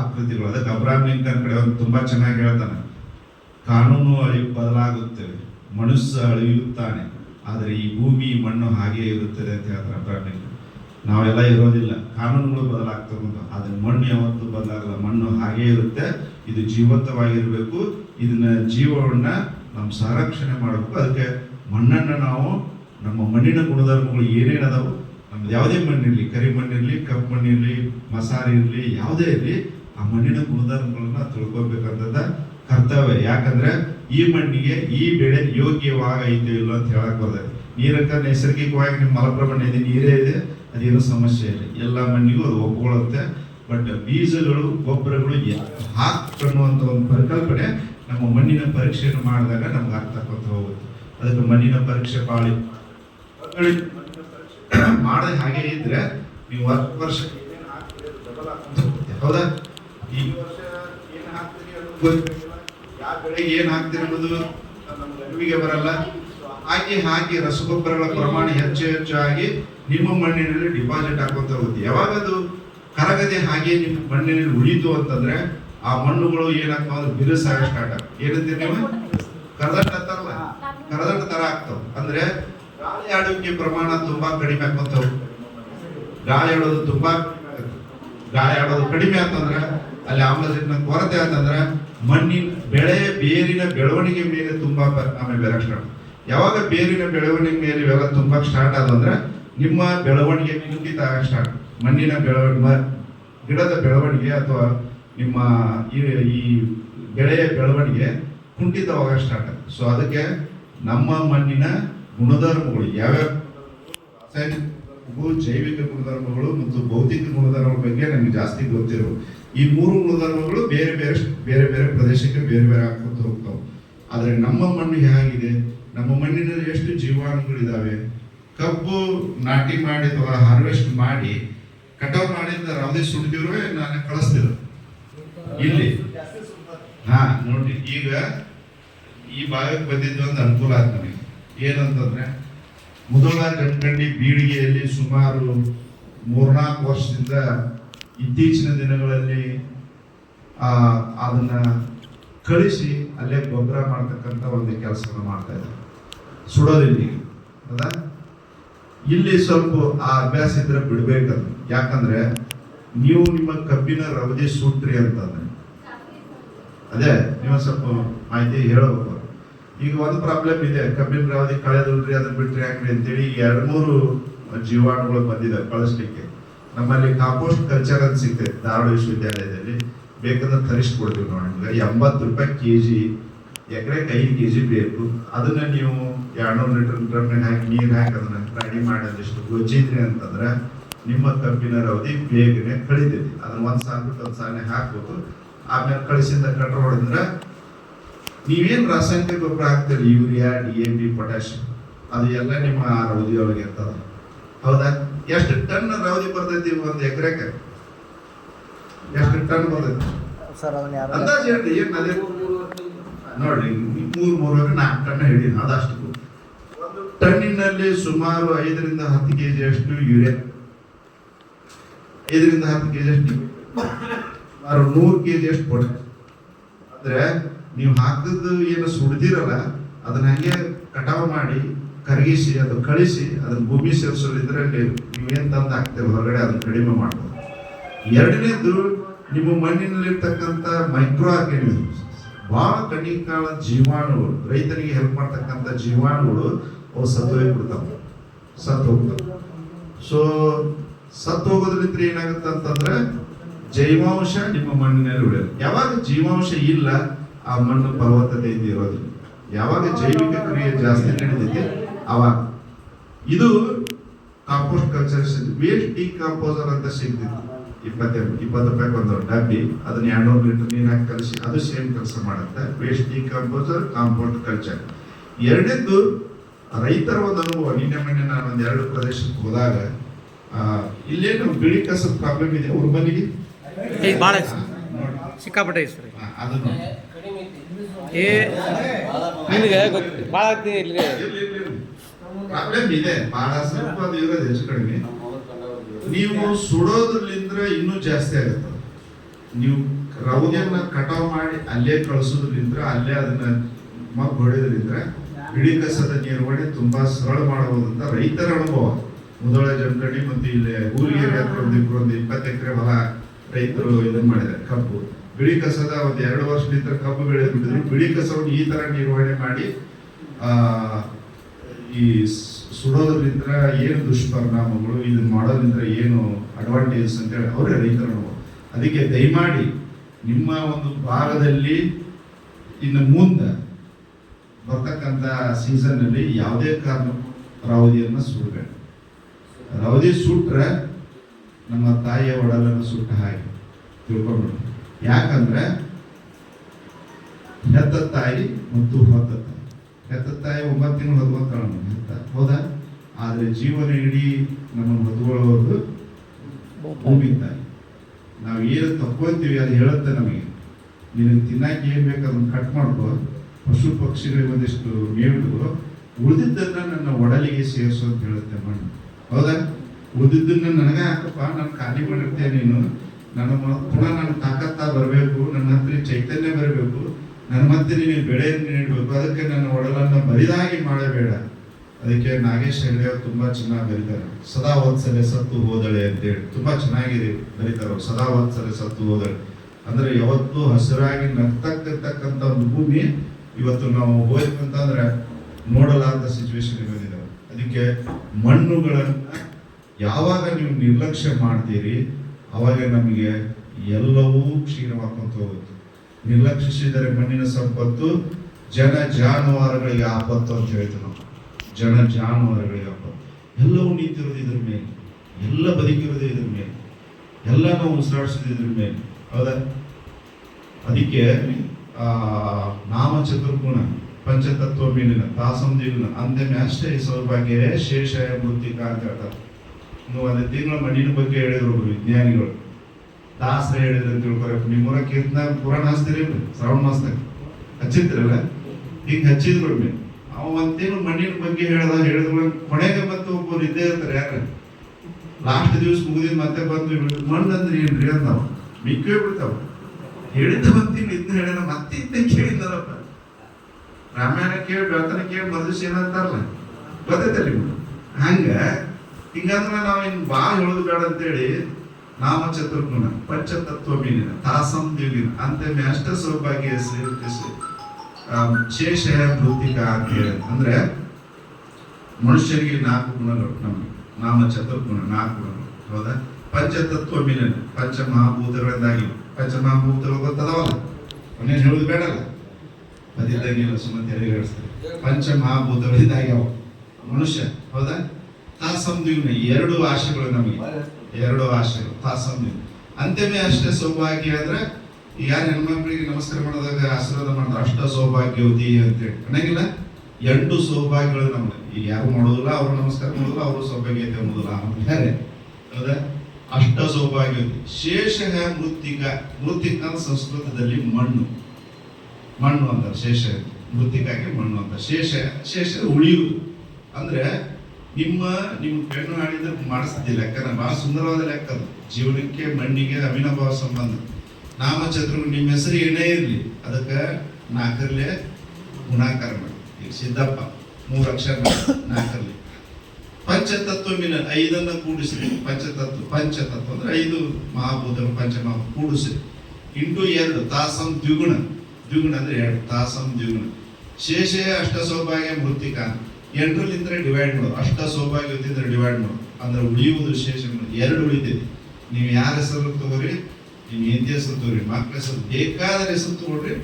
ಆಕೃತಿಗಳು. ಅದಕ್ಕೆ ಅಬ್ರಾಹಂ ಲಿಂಕನ್ ಕಡೆ ಒಂದು ತುಂಬಾ ಚೆನ್ನಾಗಿ ಹೇಳ್ತಾನೆ. ಕಾನೂನು ಅಳಿವು ಬದಲಾಗುತ್ತವೆ ಮನುಷ್ಯ ಅಳಿಯುತ್ತಾನೆ, ಆದರೆ ಈ ಭೂಮಿ ಮಣ್ಣು ಹಾಗೆ ಇರುತ್ತದೆ ಅಂತ ಹೇಳ್ತಾರೆ ಅಬ್ರಾಹಂ ಲಿಂಕನ್ ನಾವೆಲ್ಲ ಇರೋದಿಲ್ಲ. ಕಾನೂನುಗಳು ಬದಲಾಗ್ತವೆ ಆದರೆ ಮಣ್ಣು ಯಾವತ್ತೂ ಬದಲಾಗಲ್ಲ. ಮಣ್ಣು ಹಾಗೇ ಇರುತ್ತೆ, ಇದು ಜೀವಂತವಾಗಿರಬೇಕು. ಇದನ್ನ ಜೀವವನ್ನ ನಮ್ಮ ಸಂರಕ್ಷಣೆ ಮಾಡಬೇಕು. ಅದಕ್ಕೆ ಮಣ್ಣನ್ನು ನಾವು ನಮ್ಮ ಮಣ್ಣಿನ ಗುಣಧರ್ಮಗಳು ಏನೇನು ಅದಾವು, ನಮ್ದು ಯಾವುದೇ ಮಣ್ಣಿರಲಿ, ಕರಿ ಮಣ್ಣಿರಲಿ ಕಪ್ಪು ಮಣ್ಣಿರಲಿ ಮಸಾರಿ ಇರಲಿ, ಯಾವುದೇ ಇರಲಿ ಆ ಮಣ್ಣಿನ ಗುಣಧರ್ಮಗಳನ್ನ ತಿಳ್ಕೊಬೇಕಂತದ ಕರ್ತವ್ಯ. ಯಾಕಂದ್ರೆ ಈ ಮಣ್ಣಿಗೆ ಈ ಬೆಳೆ ಯೋಗ್ಯವಾಗೈತೆ ಇಲ್ಲ ಅಂತ ಹೇಳಕ್ ಬರ್ತದೆ. ನೀರಕ್ಕ ನೈಸರ್ಗಿಕವಾಗಿ ನಿಮ್ಮ ಮಲಪ್ರಭ ಇದೆ, ನೀರೇ ಇದೆ, ಅದೇನು ಸಮಸ್ಯೆ ಇಲ್ಲ. ಎಲ್ಲ ಮಣ್ಣಿಗೂ ಅದು ಒಪ್ಕೊಳ್ಳುತ್ತೆ ಬಟ್ ಬೀಜಗಳು, ಗೊಬ್ಬರಗಳು ಹಾಕನ್ನುವಂತ ಒಂದು ಪರಿಕಲ್ಪನೆ ನಮ್ಮ ಮಣ್ಣಿನ ಪರೀಕ್ಷೆಯನ್ನು ಮಾಡಿದಾಗ ನಮ್ಗೆ ಆಗ್ತಕ್ಕಂಥ ಹೋಗುತ್ತೆ. ಅದಕ್ಕೆ ಮಣ್ಣಿನ ಪರೀಕ್ಷೆ ಬಾಳಿ. ಮಾಡದೆ ಹಾಗೆ ಇದ್ರೆ ನೀವು ವರ್ಷ. ಹೌದಾ? ಈ ವರ್ಷ ಏನ್ ಹಾಕ್ತೀರಿ ಏನ್ ನಮ್ಗೆ ಬರಲ್ಲ. ಹಾಕಿ ಹಾಕಿ ರಸಗೊಬ್ಬರಗಳ ಪ್ರಮಾಣ ಹೆಚ್ಚು ಹೆಚ್ಚು ಆಗಿ ನಿಮ್ಮ ಮಣ್ಣಿನಲ್ಲಿ ಡಿಪಾಸಿಟ್ ಆಗುವಂತ ಹೋಗುತ್ತೆ ಯಾವಾಗ ಅದು ಕರಗದೆ ಹಾಗೆ ನಿಮ್ಮ ಮಣ್ಣಿನಲ್ಲಿ ಉಳಿತು ಅಂತಂದ್ರೆ ಆ ಮಣ್ಣುಗಳು ಏನಾಗ್ತಾವ ಅಂದ್ರೆ ಬಿರುಸಾಗ ಸ್ಟಾರ್ಟ್ ಆಗ್ತವೆ. ಏನಂತೀರಿ ನೀವು? ಕರದಟ್ಟ ಅಂತಾರಲ್ಲ? ಕರದಟ್ಟ ತರ ಆಗ್ತಾವ. ಅಂದ್ರೆ ಗಾಳಿ ಆಡುವಿಕೆ ಪ್ರಮಾಣ ತುಂಬಾ ಕಡಿಮೆ ಹೋಗುತ್ತೆ ಗಾಳಿ ಆಡೋದು ತುಂಬಾ. ಗಾಳಿ ಆಡೋದು ಕಡಿಮೆ ಅಂತಂದ್ರೆ ಅಲ್ಲಿ ಆಮ್ಲಜನಕ ಕೊರತೆ ಅಂತಂದ್ರೆ ಮಣ್ಣಿನ ಬೆಳೆ, ಬೇರಿನ ಬೆಳವಣಿಗೆ ಮೇಲೆ ತುಂಬಾ ಪರಿಣಾಮ ಬೀರಕ್ಕೆ ಯಾವಾಗ ಬೇರಿನ ಬೆಳವಣಿಗೆ ಮೇಲೆ ಇವೆಲ್ಲ ತುಂಬಾ ಸ್ಟಾರ್ಟ್ ಆದಂದ್ರೆ ನಿಮ್ಮ ಬೆಳವಣಿಗೆ ಕುಂಠಿತ ಸ್ಟಾರ್ಟ್ ಮಣ್ಣಿನ ಬೆಳವಣಿಗೆ ಗಿಡದ ಬೆಳವಣಿಗೆ ಅಥವಾ ನಿಮ್ಮ ಈ ಬೆಳೆಯ ಬೆಳವಣಿಗೆ ಕುಂಠಿತವಾಗ ಸ್ಟಾರ್ಟ್ ಸೊ ಅದಕ್ಕೆ ನಮ್ಮ ಮಣ್ಣಿನ ಗುಣಧರ್ಮಗಳು ಯಾವ್ಯಾವ ರಾಸಾಯನಿಕ ಜೈವಿಕ ಗುಣಧರ್ಮಗಳು ಮತ್ತು ಭೌತಿಕ ಗುಣಧರ್ಮಗಳ ಬಗ್ಗೆ ನಮ್ಗೆ ಜಾಸ್ತಿ ಗೊತ್ತಿರೋ ಈ ಮೂರು ಗುಣಧರ್ಮಗಳು ಬೇರೆ ಬೇರೆ ಬೇರೆ ಬೇರೆ ಪ್ರದೇಶಕ್ಕೆ ಬೇರೆ ಬೇರೆ ಆಗ್ಕೊಂತ ಹೋಗ್ತಾವೆ. ಆದರೆ ನಮ್ಮ ಮಣ್ಣು ಹೇಗಿದೆ? ನಮ್ಮ ಮಣ್ಣಿನಲ್ಲಿ ಎಷ್ಟು ಜೀವಾಣುಗಳಿದಾವೆ? ಕಬ್ಬು ನಾಟಿ ಮಾಡಿ ಅಥವಾ ಹಾರ್ವೆಸ್ಟ್ ಮಾಡಿ ಕಟಾವ್ ಮಾಡಿದ ಯಾವುದೇ ಸುಡ್ದಿರೋ ನಾನು ಕಳಿಸ್ತಿರೋ ಇಲ್ಲಿ. ಹಾ, ನೋಡಿ, ಈಗ ಈ ಭಾಗಕ್ಕೆ ಬಂದಿದ್ದು ಒಂದು ಅನುಕೂಲ ಆಯ್ತು ನನಗೆ ಏನಂತಂದ್ರೆ, ಮುದೋಳ ಜಮಖಂಡಿ ಬೀಳಿಗೆಯಲ್ಲಿ ಸುಮಾರು ಮೂರ್ನಾಲ್ಕು ವರ್ಷದಿಂದ ಇತ್ತೀಚಿನ ದಿನಗಳಲ್ಲಿ ಅದನ್ನ ಕಳಿಸಿ ಅಲ್ಲೇ ಗೊಬ್ಬರ ಮಾಡ್ತಕ್ಕಂಥ ಒಂದು ಕೆಲಸವನ್ನು ಮಾಡ್ತಾ ಇದ್ದಾರೆ. ಸುಡೋದಿಲ್ಲಿ, ಹೌದಾ? ಇಲ್ಲಿ ಸ್ವಲ್ಪ ಆ ಅಭ್ಯಾಸ ಇದ್ರೆ ಬಿಡ್ಬೇಕದು. ಯಾಕಂದ್ರೆ, ನೀವು ನಿಮ್ಮ ಕಬ್ಬಿನ ರವದಿ ಸುಟ್ರಿ ಅಂತಂದ್ರೆ. ಅದೇ ನೀವು ಸ್ವಲ್ಪ ಮಾಹಿತಿ ಹೇಳಬೇಕು. ಈಗ ಒಂದು ಪ್ರಾಬ್ಲಮ್ ಇದೆ. ಕಬ್ಬಿನ ರವದಿ ಕಳೆದ್ರಿ ಅದನ್ನ ಬಿಟ್ರಿ ಯಾಕ್ರಿ ಅಂತೇಳಿ ಎರಡು ಮೂರು ಜೀವಾಣುಗಳು ಬಂದಿದೆ ಕಳಿಸ್ಲಿಕ್ಕೆ. ನಮ್ಮಲ್ಲಿ ಕಾಂಪೋಸ್ಟ್ ಕಲ್ಚರ್ ಅಂತ ಸಿಗ್ತದೆ, ಧಾರವಾಡ ವಿಶ್ವವಿದ್ಯಾಲಯದಲ್ಲಿ. ಬೇಕಂದ್ರೆ ತರಿಸ್ಕೊಡ್ತೀವಿ ನೋಡಿ ನಿಮ್ಗೆ. ಎಂಬತ್ತು ರೂಪಾಯಿ ಕೆ ಜಿ ಎಕರೆಗೆ ಐದು ಕೆ ಜಿ ಬೇಕು. ಅದನ್ನ ನೀವು ಎರಡ್ನೂರು ಲೀಟರ್ ಡ್ರಮ್ಮಿನ ಹಾಕಿ, ನೀರು ಹಾಕಿ ಅದನ್ನ ರೆಡಿ ಮಾಡೋದಿಷ್ಟು ಗೊಜ್ಜಿದ್ರಿ ಅಂತಂದ್ರೆ ನಿಮ್ಮ ಕಬ್ಬಿನ ಅವಧಿ ಬೇಗನೆ ಕಳಿತೈತಿ. ಅದನ್ನ ಒಂದ್ ಸಾಲ ಬಿಟ್ಟು ಒಂದ್ ಸಾಲನೆ ಹಾಕ್ಬೋದು. ಆಮೇಲೆ ಕಳಿಸಿದ ಕಟ್ರ ಹೊಡೆದ್ರೆ ನೀವೇನು ರಾಸಾಯನಿಕ ಗೊಬ್ಬರ ಹಾಕ್ತೀರಿ? Urea, D A P potassium ಅದು ಎಲ್ಲ ನಿಮ್ಮ ಆ ಒಳಗೆ ಇರ್ತದ. ಹೌದಾ? ಎಷ್ಟು ಟನ್ ರವದಿ ಬರ್ತೈತಿ ಒಂದ್ ಎಕರೆಗೆ? ಎಷ್ಟು ಟನ್ ಬರ್ತೈತಿ? ಅಂದಾಜು ಹೇಳ್ರಿ ಏನ್ ಅದೇ? ನೋಡ್ರಿ ಮೂರು ಮೂರ್ ಮೂರುವರೆ ನಾಲ್ಕು ಟನ್ ಹೇಳಿದ್ದೀನಿ ಅದಷ್ಟು. ಒಂದು ಟನ್ನಿನಲ್ಲಿ ಸುಮಾರು ಐದರಿಂದ ಹತ್ತು ಕೆಜಿ ಅಷ್ಟು ಯೂರಿಯಾ. ಐದರಿಂದ ಹತ್ತು ಕೆಜಿ ಅಷ್ಟು ಸುಮಾರು ನೂರು ಕೆಜಿ ಅಷ್ಟು ಪೊಟ್ಯಾಸ್ ಅಂದ್ರೆ ನೀವು ಹಾಕಿದ್ದು ಏನು ಸುಡ್ದಿರಲ್ಲ ಅದನ್ನ ಹಂಗೆ ಕಟಾವು ಮಾಡಿ ಕರಗಿಸಿ, ಅದು ಕಳಿಸಿ, ಅದನ್ನ ಭೂಮಿ ಸೇರಿಸೋದು ಇದರಲ್ಲಿ ನೀವೇನು ತಂದು ಹಾಕ್ತೇವೆ ಹೊರಗಡೆ ಅದನ್ನು ಕಡಿಮೆ ಮಾಡ್ಬೋದು. ಎರಡನೇದು, ನಿಮ್ಮ ಮಣ್ಣಿನಲ್ಲಿರ್ತಕ್ಕಂಥ ಮೈಕ್ರೋ ಆರ್ಗ್ಯಾನಿಸಮ್ಸ್ ಬಹಳ ಕಣ್ಣಿಕಾಳ ಜೀವಾಣುಗಳು, ರೈತನಿಗೆ ಹೆಲ್ಪ್ ಮಾಡ್ತಕ್ಕಂಥ ಜೀವಾಣುಗಳು ಅವು ಸತ್ತೋಗಿ ಬಿಡ್ತಾವೆ. ಸತ್ತು ಹೋಗ್ತಾವೆ. ಸೊ ಸತ್ತು ಹೋಗೋದ್ರಿಂದ ಏನಾಗುತ್ತೆ ಅಂತಂದ್ರೆ ಜೈವಾಂಶ ನಿಮ್ಮ ಮಣ್ಣಿನಲ್ಲಿ ಉಳಿಯೋದು ಯಾವಾಗ ಜೀವಾಂಶ ಇಲ್ಲ, ಆ ಮಣ್ಣು ಫಲವತ್ತತೆಯಿಂದ ಇರೋದು ಯಾವಾಗ ಜೈವಿಕ ಕ್ರಿಯೆ ಜಾಸ್ತಿ ನಡೀತೈತಿ ಅವಾಗ ಇದು ಕಾಂಪೋಸ್ಟ್ ಕಲ್ಚರ್ ವೇಸ್ಟ್ ಡಿಕಾಂಪೋಸರ್ ಅಂತ ಸಿಗ್ತಿತ್ತು. ಇಪ್ಪತ್ತೆರಡು ಇಪ್ಪತ್ತು ರೂಪಾಯಿ ಒಂದು ಡಬ್ಬಿ. ಅದನ್ನ ಎರಡ್ನೂರು ಲೀಟರ್ ನೀರಾಗಿ ಹಾಕಿ ಕಲಿಸಿ ಅದು ಸೇಮ್ ಕೆಲಸ ಮಾಡುತ್ತೆ. ವೇಸ್ಟ್ ಡಿಕಾಂಪೋಸರ್ ಕಾಂಪೋಸ್ಟ್ ಕಲ್ಚರ್ ಎರಡನೇದು ರೈತರ ಒಂದು ಅನುಭವ. ನಿನ್ನೆ ಮೊನ್ನೆ ನಾನು ಒಂದು ಎರಡು ಪ್ರದೇಶಕ್ಕೆ ಹೋದಾಗ ಇಲ್ಲೇನು ಬಿಳಿ ಕಸದ ಪ್ರಾಬ್ಲಮ್ ಇದೆ. ಅವ್ರ ಭಾಳ ಸಿಕ್ಕಾಪಟ್ಟೆ ಸರ್ ಅದನ್ನು ಏ ನಿನಗೆ ಗೊತ್ತು ಭಾಳ ಇಲ್ಲಿಗೆ. ಪ್ರಾಬ್ಲಮ್ ಇದೆ ಬಹಳ ಸ್ವಲ್ಪ ಅದು ಇರೋದು ಹೆಚ್ಚು ಕಡಿಮೆ. ನೀವು ಸುಡೋದ್ರಲ್ಲಿಂದ್ರ ಇನ್ನೂ ಜಾಸ್ತಿ ಆಗುತ್ತೆ. ನೀವು ರೌದಿಯನ್ನ ಕಟಾವ್ ಮಾಡಿ ಅಲ್ಲೇ ಕಳಿಸೋದ್ರಿಂದ ಅಲ್ಲೇ ಅದನ್ನ ಮಗ್ ಹೊಡೆಯೋದ್ರಿಂದ ಬಿಳಿ ಕಸದ ನಿರ್ವಹಣೆ ತುಂಬಾ ಸರಳ ಮಾಡಬಹುದು ಅಂತ ರೈತರ ಅನುಭವ. ಮುದೋಳ ಜಮಖಂಡಿ ಮತ್ತು ಇಲ್ಲಿ ಊರಿಗೆ ಹತ್ರ ಒಂದು ಒಂದು ಇಪ್ಪತ್ತು ಎಕರೆ ಹೊಲ ರೈತರು ಇದನ್ನ ಮಾಡಿದ್ದಾರೆ ಕಬ್ಬು. ಬಿಳಿ ಕಸದ ಒಂದು ಎರಡು ವರ್ಷದಿಂದ ಕಬ್ಬು ಬೆಳೆದ್ಬಿಟ್ಟಿದ್ರು ಬಿಳಿ ಕಸವನ್ನು ಈ ತರ ನಿರ್ವಹಣೆ ಮಾಡಿ ಆ ಈ ಸುಡೋದ್ರಿಂದ ಏನು ದುಷ್ಪರಿಣಾಮಗಳು ಇದನ್ನ ಮಾಡೋದ್ರಿಂದ ಏನು ಅಡ್ವಾಂಟೇಜಸ್ ಅಂತ ಹೇಳಿ ಅವರೇ ರೈತರು ಅದಕ್ಕೆ ದಯಮಾಡಿ ನಿಮ್ಮ ಒಂದು ಭಾಗದಲ್ಲಿ ಇನ್ನು ಮುಂದೆ ಬರ್ತಕ್ಕಂಥ ಸೀಸನ್ ಅಲ್ಲಿ ಯಾವುದೇ ಕಾರಣಕ್ಕೂ ರವದಿಯನ್ನು ಸುಡಬೇಡ. ರವದಿ ಸುಟ್ರೆ ನಮ್ಮ ತಾಯಿಯ ಒಡಲನ್ನು ಸುಟ್ಟ ಹಾಗೆ ತಿಳ್ಕೊಂಡು ಯಾಕಂದ್ರೆ ಹೆತ್ತ ತಾಯಿ ಮತ್ತು ಹೊತ್ತ ಹೆತ್ತ ತಾಯಿ ಒಂಬತ್ತು ತಿಂಗಳು ಹೊದ್ಕೊಂತಾಳ ಹೆತ್ತ ಹೌದಾ? ಆದರೆ ಜೀವನ ಇಡೀ ನಮ್ಮನ್ನು ಹೊದ್ಕೊಳ್ಳೋದು ಭೂಮಿ ತಾಯಿ ನಾವು ಏನು ತಕ್ಕೊಂತೀವಿ ಅದು ಹೇಳುತ್ತೆ ನಮಗೆ. ನಿನಗೆ ತಿನ್ನಕ್ಕೆ ಏನ್ ಬೇಕು ಅದನ್ನು ಕಟ್ ಮಾಡ್ಕೋ. ಪಶು ಪಕ್ಷಿಗಳಿಗೆ ಒಂದಿಷ್ಟು ಮೇವಿಡು ಉಳಿದಿದ್ದನ್ನ ನನ್ನ ಒಡಲಿಗೆ ಸೇರಿಸು ಅಂತ ಹೇಳುತ್ತೆ ಮಣ್ಣು. ಹೌದಾ? ಉಳಿದಿದ್ದನ್ನ ನನಗೆ ಹಾಕಪ್ಪ, ನಾನು ಖಾಲಿ ಮಾಡಿರ್ತೇನೆ ನೀನು. ನನ್ನ ಪುನಃ ನನ್ನ ತಾಕತ್ತ ಬರಬೇಕು. ನನ್ನ ಹತ್ರ ಚೈತನ್ಯ ಬರಬೇಕು. ನನ್ನ ಮತ್ತೆ ನೀನು ಬೆಳೆಯನ್ನು ನೀಡಬೇಕು. ಅದಕ್ಕೆ ನನ್ನ ಒಡಲನ್ನು ಬರಿದಾಗಿ ಮಾಡಬೇಡ. ಅದಕ್ಕೆ ನಾಗೇಶ್ ಹೆಗಡೆ ಅವರು ತುಂಬಾ ಚೆನ್ನಾಗಿ ಬರೀತಾರೆ. ಸದಾ ಒಂದ್ಸಲೆ ಸತ್ತು ಹೋದಳೆ ಅಂತೇಳಿ. ತುಂಬಾ ಚೆನ್ನಾಗಿದೆ ಬರೀತಾರೆ. ಸದಾ ಒಂದ್ಸಲೆ ಸತ್ತು ಹೋದಳೆ. ಅಂದ್ರೆ ಯಾವತ್ತೂ ಹಸಿರಾಗಿ ನಗ್ತಕ್ಕಿರ್ತಕ್ಕಂಥ ಒಂದು ಭೂಮಿ ಇವತ್ತು ನಾವು ಹೋಯ್ತು ಅಂತಂದ್ರೆ ನೋಡಲಾರದ ಸಿಚುವೇಶನ್ ಬಂದಿದ್ದಾವೆ ಅದಕ್ಕೆ ಮಣ್ಣುಗಳನ್ನು ಯಾವಾಗ ನೀವು ನಿರ್ಲಕ್ಷ್ಯ ಮಾಡ್ತೀರಿ, ಅವಾಗ ನಮಗೆ ಎಲ್ಲವೂ ಕ್ಷೀಣವಾಗ್ಕೊಂತ ಹೋಗುತ್ತೆ. ನಿರ್ಲಕ್ಷಿಸಿದರೆ ಮಣ್ಣಿನ ಸಂಪತ್ತು, ಜನ ಜಾನುವಾರುಗಳಿಗೆ ಆಪತ್ತು ಅಂತ ಹೇಳ್ತೀವಿ ನಾವು. ಜನ ಜಾನುವಾರುಗಳಿಗೆ ಆಪತ್ತು. ಎಲ್ಲವೂ ನಿಂತಿರೋದು ಇದ್ರ ಮೇಲೆ. ಎಲ್ಲ ಬದುಕಿರೋದೇ ಇದ್ರ ಮೇಲೆ. ಎಲ್ಲ ನಾವು ಉಸಿರಾಡಿಸೋದು ಇದ್ರ ಮೇಲೆ. ಹೌದಾ? ಅದಕ್ಕೆ ನಾಮ ಚತುರ್ಗುಣ ಪಂಚತತ್ವ ಮೇಲಿನ ತಾಸಂದಿನ ಅಂದಮೆ ಅಷ್ಟೇ ಸೌಭಾಗ್ಯ ಶೇಷ ಬುದ್ಧಿ ಅಂತ ಹೇಳ್ತಾರೆ. ನೀವು ಒಂದು ತಿಂಗಳ ಮಣ್ಣಿನ ಬಗ್ಗೆ ಹೇಳಿದ್ರು ವಿಜ್ಞಾನಿಗಳು. ದಾಸರ ಹೇಳಿದ್ರು ಅಂತ ತಿಳ್ಕೊರೆ ನಿಮ್ಮೂರ ಕೀರ್ತನ ಪುರಾಣ ಹಚ್ತೀರಿ ಶ್ರಾವಣ ಮಾಸದಾಗ ಹಚ್ಚಿದ್ರಲ್ಲ ಹಿಂಗ್ ಹಚ್ಚಿದ್ರು ಮೇಲೆ ಅವ ಒಂದೇನು ಮಣ್ಣಿನ ಬಗ್ಗೆ ಹೇಳ್ದ ಹೇಳಿದ್ರು ಕೊನೆಗೆ ಮತ್ತೆ ಒಬ್ಬರು ಇದ್ದೇ ಇರ್ತಾರೆ ಯಾರು ಲಾಸ್ಟ್ ದಿವಸ ಮುಗಿದಿದ್ ಮತ್ತೆ ಬಂದು ಮಣ್ಣು ಅಂದ್ರೆ ಏನ್ರಿ? ಅಂದವ. ಮಿಕ್ಕೇ ಬಿಡ್ತಾವ. ಹೇಳಿದ್ದ ಬಂತೀನಿ ಇದ್ನ ಹೇಳ್ಯಾನ ಮತ್ತೆ ಇದನ್ನ ಕೇಳಿದ್ದಾರಪ್ಪ ರಾಮಾಯಣ ಕೇಳಿ, ಬೆಳತನ ಕೇಳಿ ಮರುದಿವ್ಸ ಏನಂತಾರಲ್ಲ? ನಿಮ್ಗೆ? ಹಂಗ, ಹಿಂಗಂದ್ರೆ ನಾವು ಇನ್ ಬಾ ಹೇಳೋದು ಬೇಡ ಅಂತೇಳಿ ನಾಮ ಚತುರ್ಗುಣ ಪಂಚತತ್ವ ಮೀನಿನ ತಾಸಂ ದಿವಿನ ಅಂತೇಳಿ ಅಷ್ಟ ಸೌಭಾಗ್ಯ ಶೇಷ ಭೌತಿಕ ಅಂತ ಅಂದ್ರೆ ಮನುಷ್ಯರಿಗೆ ನಾಲ್ಕು ಗುಣಗಳು ನಮಗೆ. ನಾಮ ಚತುರ್ಗುಣ ನಾಲ್ಕು ಗುಣಗಳು. ಹೌದಾ? ಪಂಚತತ್ವ ಇದಾಗಿಲ್ಲ ಪಂಚ ಪಂಚಮಹಾಭೂತಗಳು ಗೊತ್ತದವಲ್ಲ? ಅವನೇನು ಹೇಳುದು ಬೇಡಲ್ಲ. ಅದಿದ್ದಂಗಿಲ್ಲ ಸುಮ್ಮನೆ ಹೇಳಿ ಹೇಳಿಸ್ತಾರೆ. ಪಂಚಮಹಾಭೂತಗಳಿಂದಾಗಿ ಅವ ಮನುಷ್ಯ. ಹೌದಾ? ತಾಸಂದಿವಿನ ಎರಡು ಆಶೆಗಳು ನಮಗೆ. ಎರಡು ಆಶೆಗಳು ತಾಸಮ್ಯ. ಅಂತ್ಯಮೇ ಅಷ್ಟೇ ಸೌಭಾಗ್ಯ ಅಂದ್ರೆ ಯಾರು ಹೆಣ್ಮಕ್ಳಿಗೆ ನಮಸ್ಕಾರ ಮಾಡಿದಾಗ ಆಶೀರ್ವಾದ ಮಾಡಿದ್ರೆ ಅಷ್ಟ ಸೌಭಾಗ್ಯವತಿ ಅಂತೇಳಿ. ಅನ್ನಂಗಿಲ್ಲ? ಎಂಟು ಸೌಭಾಗ್ಯಗಳು ನಮ್ಗೆ. ಈಗ ಯಾರು ಮಾಡೋದಿಲ್ಲ, ಅವರು ನಮಸ್ಕಾರ ಮಾಡೋದಿಲ್ಲ, ಅವರು ಸೌಭಾಗ್ಯತೆ ಅನ್ನೋದಿಲ್ಲ. ಬೇರೆ. ಹೌದಾ? ಅಷ್ಟ ಸೌಭಾಗ್ಯವತಿ ಶೇಷ ಮೃತ್ತಿಕ. ಮೃತ್ತಿಕ ಅಂತ ಸಂಸ್ಕೃತದಲ್ಲಿ ಮಣ್ಣು. ಮಣ್ಣು ಅಂತಾರೆ ಶೇಷ. ಮೃತ್ತಿಕಾಗೆ ಮಣ್ಣು ಅಂತ ಶೇಷ ಶೇಷ ಉಳಿಯುವುದು. ಅಂದ್ರೆ ನಿಮ್ಮ ನಿಮ್ಮ ಕಣ್ಣು ಹಾಡಿದ್ರೆ ಮಾಡಿಸ್ತಿದ್ದೆ ಲೆಕ್ಕನ ಬಹಳ ಸುಂದರವಾದ ಲೆಕ್ಕ ಅದು. ಜೀವನಕ್ಕೆ, ಮಣ್ಣಿಗೆ ಅವಿನಾಭಾವ ಸಂಬಂಧ. ನಾಮ ಚತುರ್ ನಿಮ್ಮ ಹೆಸರು ಏನೇ ಇರಲಿ, ಅದಕ್ಕೆ ನಾಲ್ಕರಲ್ಲೇ ಗುಣಾಕಾರ ಮಾಡಿ. ಸಿದ್ದಪ್ಪ, ಮೂರು ಅಕ್ಷರ ಮಾಡಿ ನಾಲ್ಕರ್ಲಿ ಪಂಚತತ್ವ ಮಿನ ಐದನ್ನ ಕೂಡಿಸಿ ಪಂಚತತ್ವ ಪಂಚತತ್ವ ಅಂದ್ರೆ ಐದು ಮಹಾಭೂತಗಳು ಪಂಚಮಹಾ ಕೂಡಿಸಿ ಇಂಟು ಎರಡು, ತಾಸಂ ದ್ವಿಗುಣ. ದ್ವಿಗುಣ ಅಂದ್ರೆ ಎರಡು, ತಾಸಂ ದ್ವಿಗುಣ. ಶೇಷೇ ಅಷ್ಟ ಸೌಭಾಗ್ಯ ಮೃತ್ತಿಕ. ಎಂಟರಲ್ಲಿಂದ್ರೆ ಡಿವೈಡ್ ಮಾಡೋದು ಅಷ್ಟ ಸೋಪಾಗಿ ಇದ್ದಿದ್ರೆ ಡಿವೈಡ್ ಮಾಡೋದು ಅಂದ್ರೆ ಉಳಿಯುವುದು ವಿಶೇಷ ಎರಡು ಉಳಿತೈತಿ. ನೀವು ಯಾರ ಹೆಸರು ತಗೋರಿ? ನಿಮ್ಮ ಹೆಂಡತಿ ಹೆಸರು ತಗೋರಿ? ಮಕ್ಕಳ ಹೆಸರು. ಬೇಕಾದ ಹೆಸರು ತಗೊಳ್ರಿ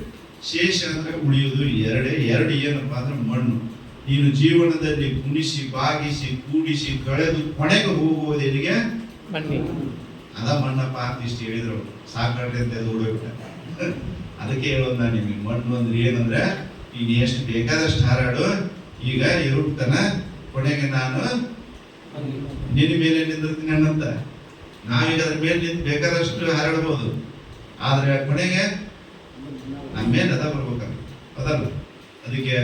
ಶೇಷ ಅಂದ್ರೆ ಉಳಿಯುವುದು ಎರಡೇ. ಎರಡು ಏನಪ್ಪ ಅಂದ್ರೆ ಮಣ್ಣು. ನೀನು ಜೀವನದಲ್ಲಿ ಕುಣಿಸಿ ಬಾಗಿಸಿ ಕೂಡಿಸಿ ಕಳೆದು ಕೊನೆಗೆ ಹೋಗುವುದು ಎಲ್ಲಿಗೆ? ಬನ್ನಿ ಅದ ಮಣ್ಣಪ್ಪ ಅಂತ ಇಷ್ಟು ಹೇಳಿದ್ರು ಸಾಕಾಡ್ರಿ ಅಂತ ಓಡೋಗ್ಬಿಟ್ಟ. ಅದಕ್ಕೆ ಹೇಳೋದು ನಾನು ನಿಮಗೆ. ಮಣ್ಣು ಅಂದ್ರೆ ಏನಂದ್ರೆ ನೀನು ಎಷ್ಟು ಬೇಕಾದಷ್ಟು ಹಾರಾಡು ಈಗ ಇರುತ್ತನ? ಕೊನೆಗೆ ನಾನು ನಿನ್ನ ಮೇಲೆ ನಿಂದಿರ್ತೀನಿ ಅನ್ನಂತ ನಾವೀಗ ಅದ್ರ ಮೇಲೆ ನಿಂತು ಬೇಕಾದಷ್ಟು ಹಾರಾಡ್ಬೋದು ಆದರೆ ಕೊನೆಗೆ ನಮ್ಮ ಮೇಲೆ ಅದ ಬರ್ಬೇಕಲ್ಲ. ಅದಲ್ಲ. ಅದಕ್ಕೆ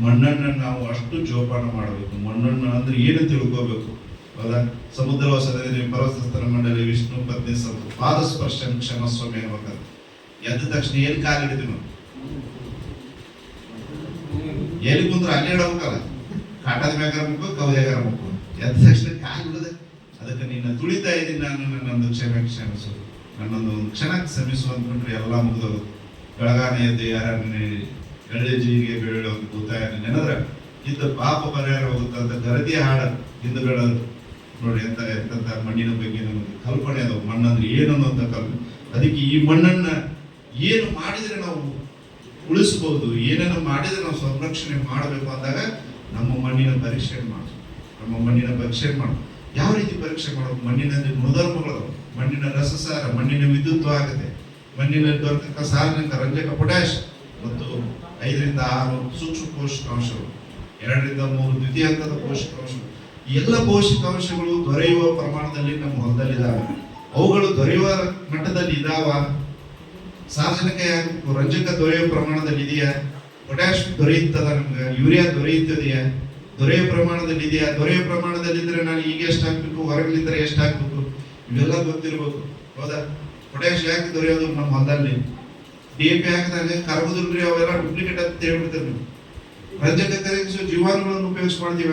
ಮಣ್ಣನ್ನು ನಾವು ಅಷ್ಟು ಜೋಪಾನ ಮಾಡಬೇಕು. ಮಣ್ಣನ್ನು ಅಂದ್ರೆ ಏನು ತಿಳ್ಕೋಬೇಕು? ಹೌದಾ ಸಮುದ್ರ ವಸದಲ್ಲಿ ಪರ್ವತಸ್ಥರ ಮಂಡಳಿ ವಿಷ್ಣು ಪತ್ನಿ ಪಾದ ಸ್ಪರ್ಶ ಕ್ಷಮಸ್ವಾಮಿ ಅನ್ಬೇಕಂತ ಎದ್ದ ತಕ್ಷಣ ಏನು ಕಾಲಿಡ್ತೀವಿ ನಾವು ಎಲ್ಲಿ ಕುಂದ್ರೆ ಅಲ್ಲೇ ಇಡಬೇಕಲ್ಲ ಕಾಟದ ಮ್ಯಾಗಾರ ಮುಕ್ಕು ಕವದೆಗಾರ ಮುಕ್ಕು ಎದ್ದ ತಕ್ಷಣ ಕಾಲು ಬಿಡದೆ ಅದಕ್ಕೆ ನಿನ್ನ ತುಳಿತಾ ಇದ್ದೀನಿ ನಾನು ನನ್ನೊಂದು ಕ್ಷಮೆ ಕ್ಷಮಿಸು. ನನ್ನೊಂದು ಒಂದು ಕ್ಷಣಕ್ಕೆ ಶ್ರಮಿಸು ಅಂದ್ಕೊಂಡ್ರೆ ಎಲ್ಲ ಮುಗಿದೋದು ಬೆಳಗಾನೆ ಎದ್ದು ಯಾರನ್ನೇ ಎಳ್ಳೆ ಜೀವಿಗೆ ಬೆಳೆಯೋದು ಭೂತಾಯ ನೆನೆದ್ರೆ? ಇದ್ದ ಪಾಪ ಪರಿಹಾರ ಹೋಗುತ್ತಂತ ಗರದಿ ಹಾಡ ಹಿಂದೆ ಬೆಳೆದು. ನೋಡಿ ಎಂತ ಎಂತ ಮಣ್ಣಿನ ಬಗ್ಗೆ ನಮಗೆ ಕಲ್ಪನೆ ಅದು. ಮಣ್ಣಂದ್ರೆ ಏನು ಅನ್ನೋಂಥ ಕಲ್ಪನೆ. ಅದಕ್ಕೆ ಈ ಮಣ್ಣನ್ನ ಏನು ಮಾಡಿದ್ರೆ ನಾವು ಉಳಿಸ್ಬೋದು ಏನೇನು ಮಾಡಿದ್ರೆ ನಾವು ಸಂರಕ್ಷಣೆ ಮಾಡಬೇಕು ಅಂದಾಗ ನಮ್ಮ ಮಣ್ಣಿನ ಪರೀಕ್ಷೆ ಮಾಡಿ ನಮ್ಮ ಮಣ್ಣಿನ ಪರೀಕ್ಷೆ ಮಾಡು ಯಾವ ರೀತಿ ಪರೀಕ್ಷೆ ಮಾಡೋದು? ಮಣ್ಣಿನಲ್ಲಿ ಗುಣಧರ್ಮಗಳು, ಮಣ್ಣಿನ ರಸಸಾರ, ಮಣ್ಣಿನ ವಿದ್ಯುತ್ ಆಗುತ್ತೆ, ಮಣ್ಣಿನಲ್ಲಿ ದೊರಕ ಸಾರಜನಕ ರಂಜಕ ಪೊಟ್ಯಾಶ್ ಮತ್ತು ಐದರಿಂದ ಆರು ಸೂಕ್ಷ್ಮ ಪೋಷಕಾಂಶಗಳು, ಎರಡರಿಂದ ಮೂರು ದ್ವಿತೀಯ ಹಂತದ ಪೋಷಕಾಂಶಗಳು. ಎಲ್ಲ ಪೋಷಕಾಂಶಗಳು ದೊರೆಯುವ ಪ್ರಮಾಣದಲ್ಲಿ ನಮ್ಮ ಹೊಲದಲ್ಲಿದ್ದಾವೆ. ಅವುಗಳು ದೊರೆಯುವ ಮಟ್ಟದಲ್ಲಿ ಇದಾವ? ಸಾರ್ವಜನಿಕ ರಂಜಕ ದೊರೆಯುವ ಪ್ರಮಾಣದಲ್ಲಿ ಇದೆಯಾ? ಪೊಟ್ಯಾಶ್ ದೊರೆಯುತ್ತದ ನಮ್ಗೆ? ಯೂರಿಯಾ ದೊರೆಯುತ್ತದೆಯಾ? ದೊರೆಯುವ ಪ್ರಮಾಣದಲ್ಲಿ ಇದೆಯಾ? ದೊರೆಯುವ ಪ್ರಮಾಣದಲ್ಲಿ ಇದ್ರೆ ನಾನು ಈಗ ಎಷ್ಟು ಹಾಕ್ಬೇಕು? ಹೊರಗಲಿದ್ರೆ ಎಷ್ಟು ಹಾಕ್ಬೇಕು? ಇವೆಲ್ಲ ಗೊತ್ತಿರ್ಬೇಕು ಹೌದಾ? ಪೊಟ್ಯಾಶ್ ಯಾಕೆ ದೊರೆಯೋದು? ನಮ್ಮ ಹೊಲದಲ್ಲಿ. ಡಿ ಎ ಪಿ ಹಾಕಿದಾಗ ಕರಗುದಿಲ್ರಿ ಅವೆಲ್ಲ ಡೂಪ್ಲಿಕೇಟ್ ಅಂತ ಹೇಳ್ಬಿಡ್ತಾರೆ ನೀವು. ರಂಜಕ ಕರಗಿಸೋ ಜೀವಾಣುಗಳನ್ನು ಉಪಯೋಗಿಸ್ ಮಾಡ್ತೀವ?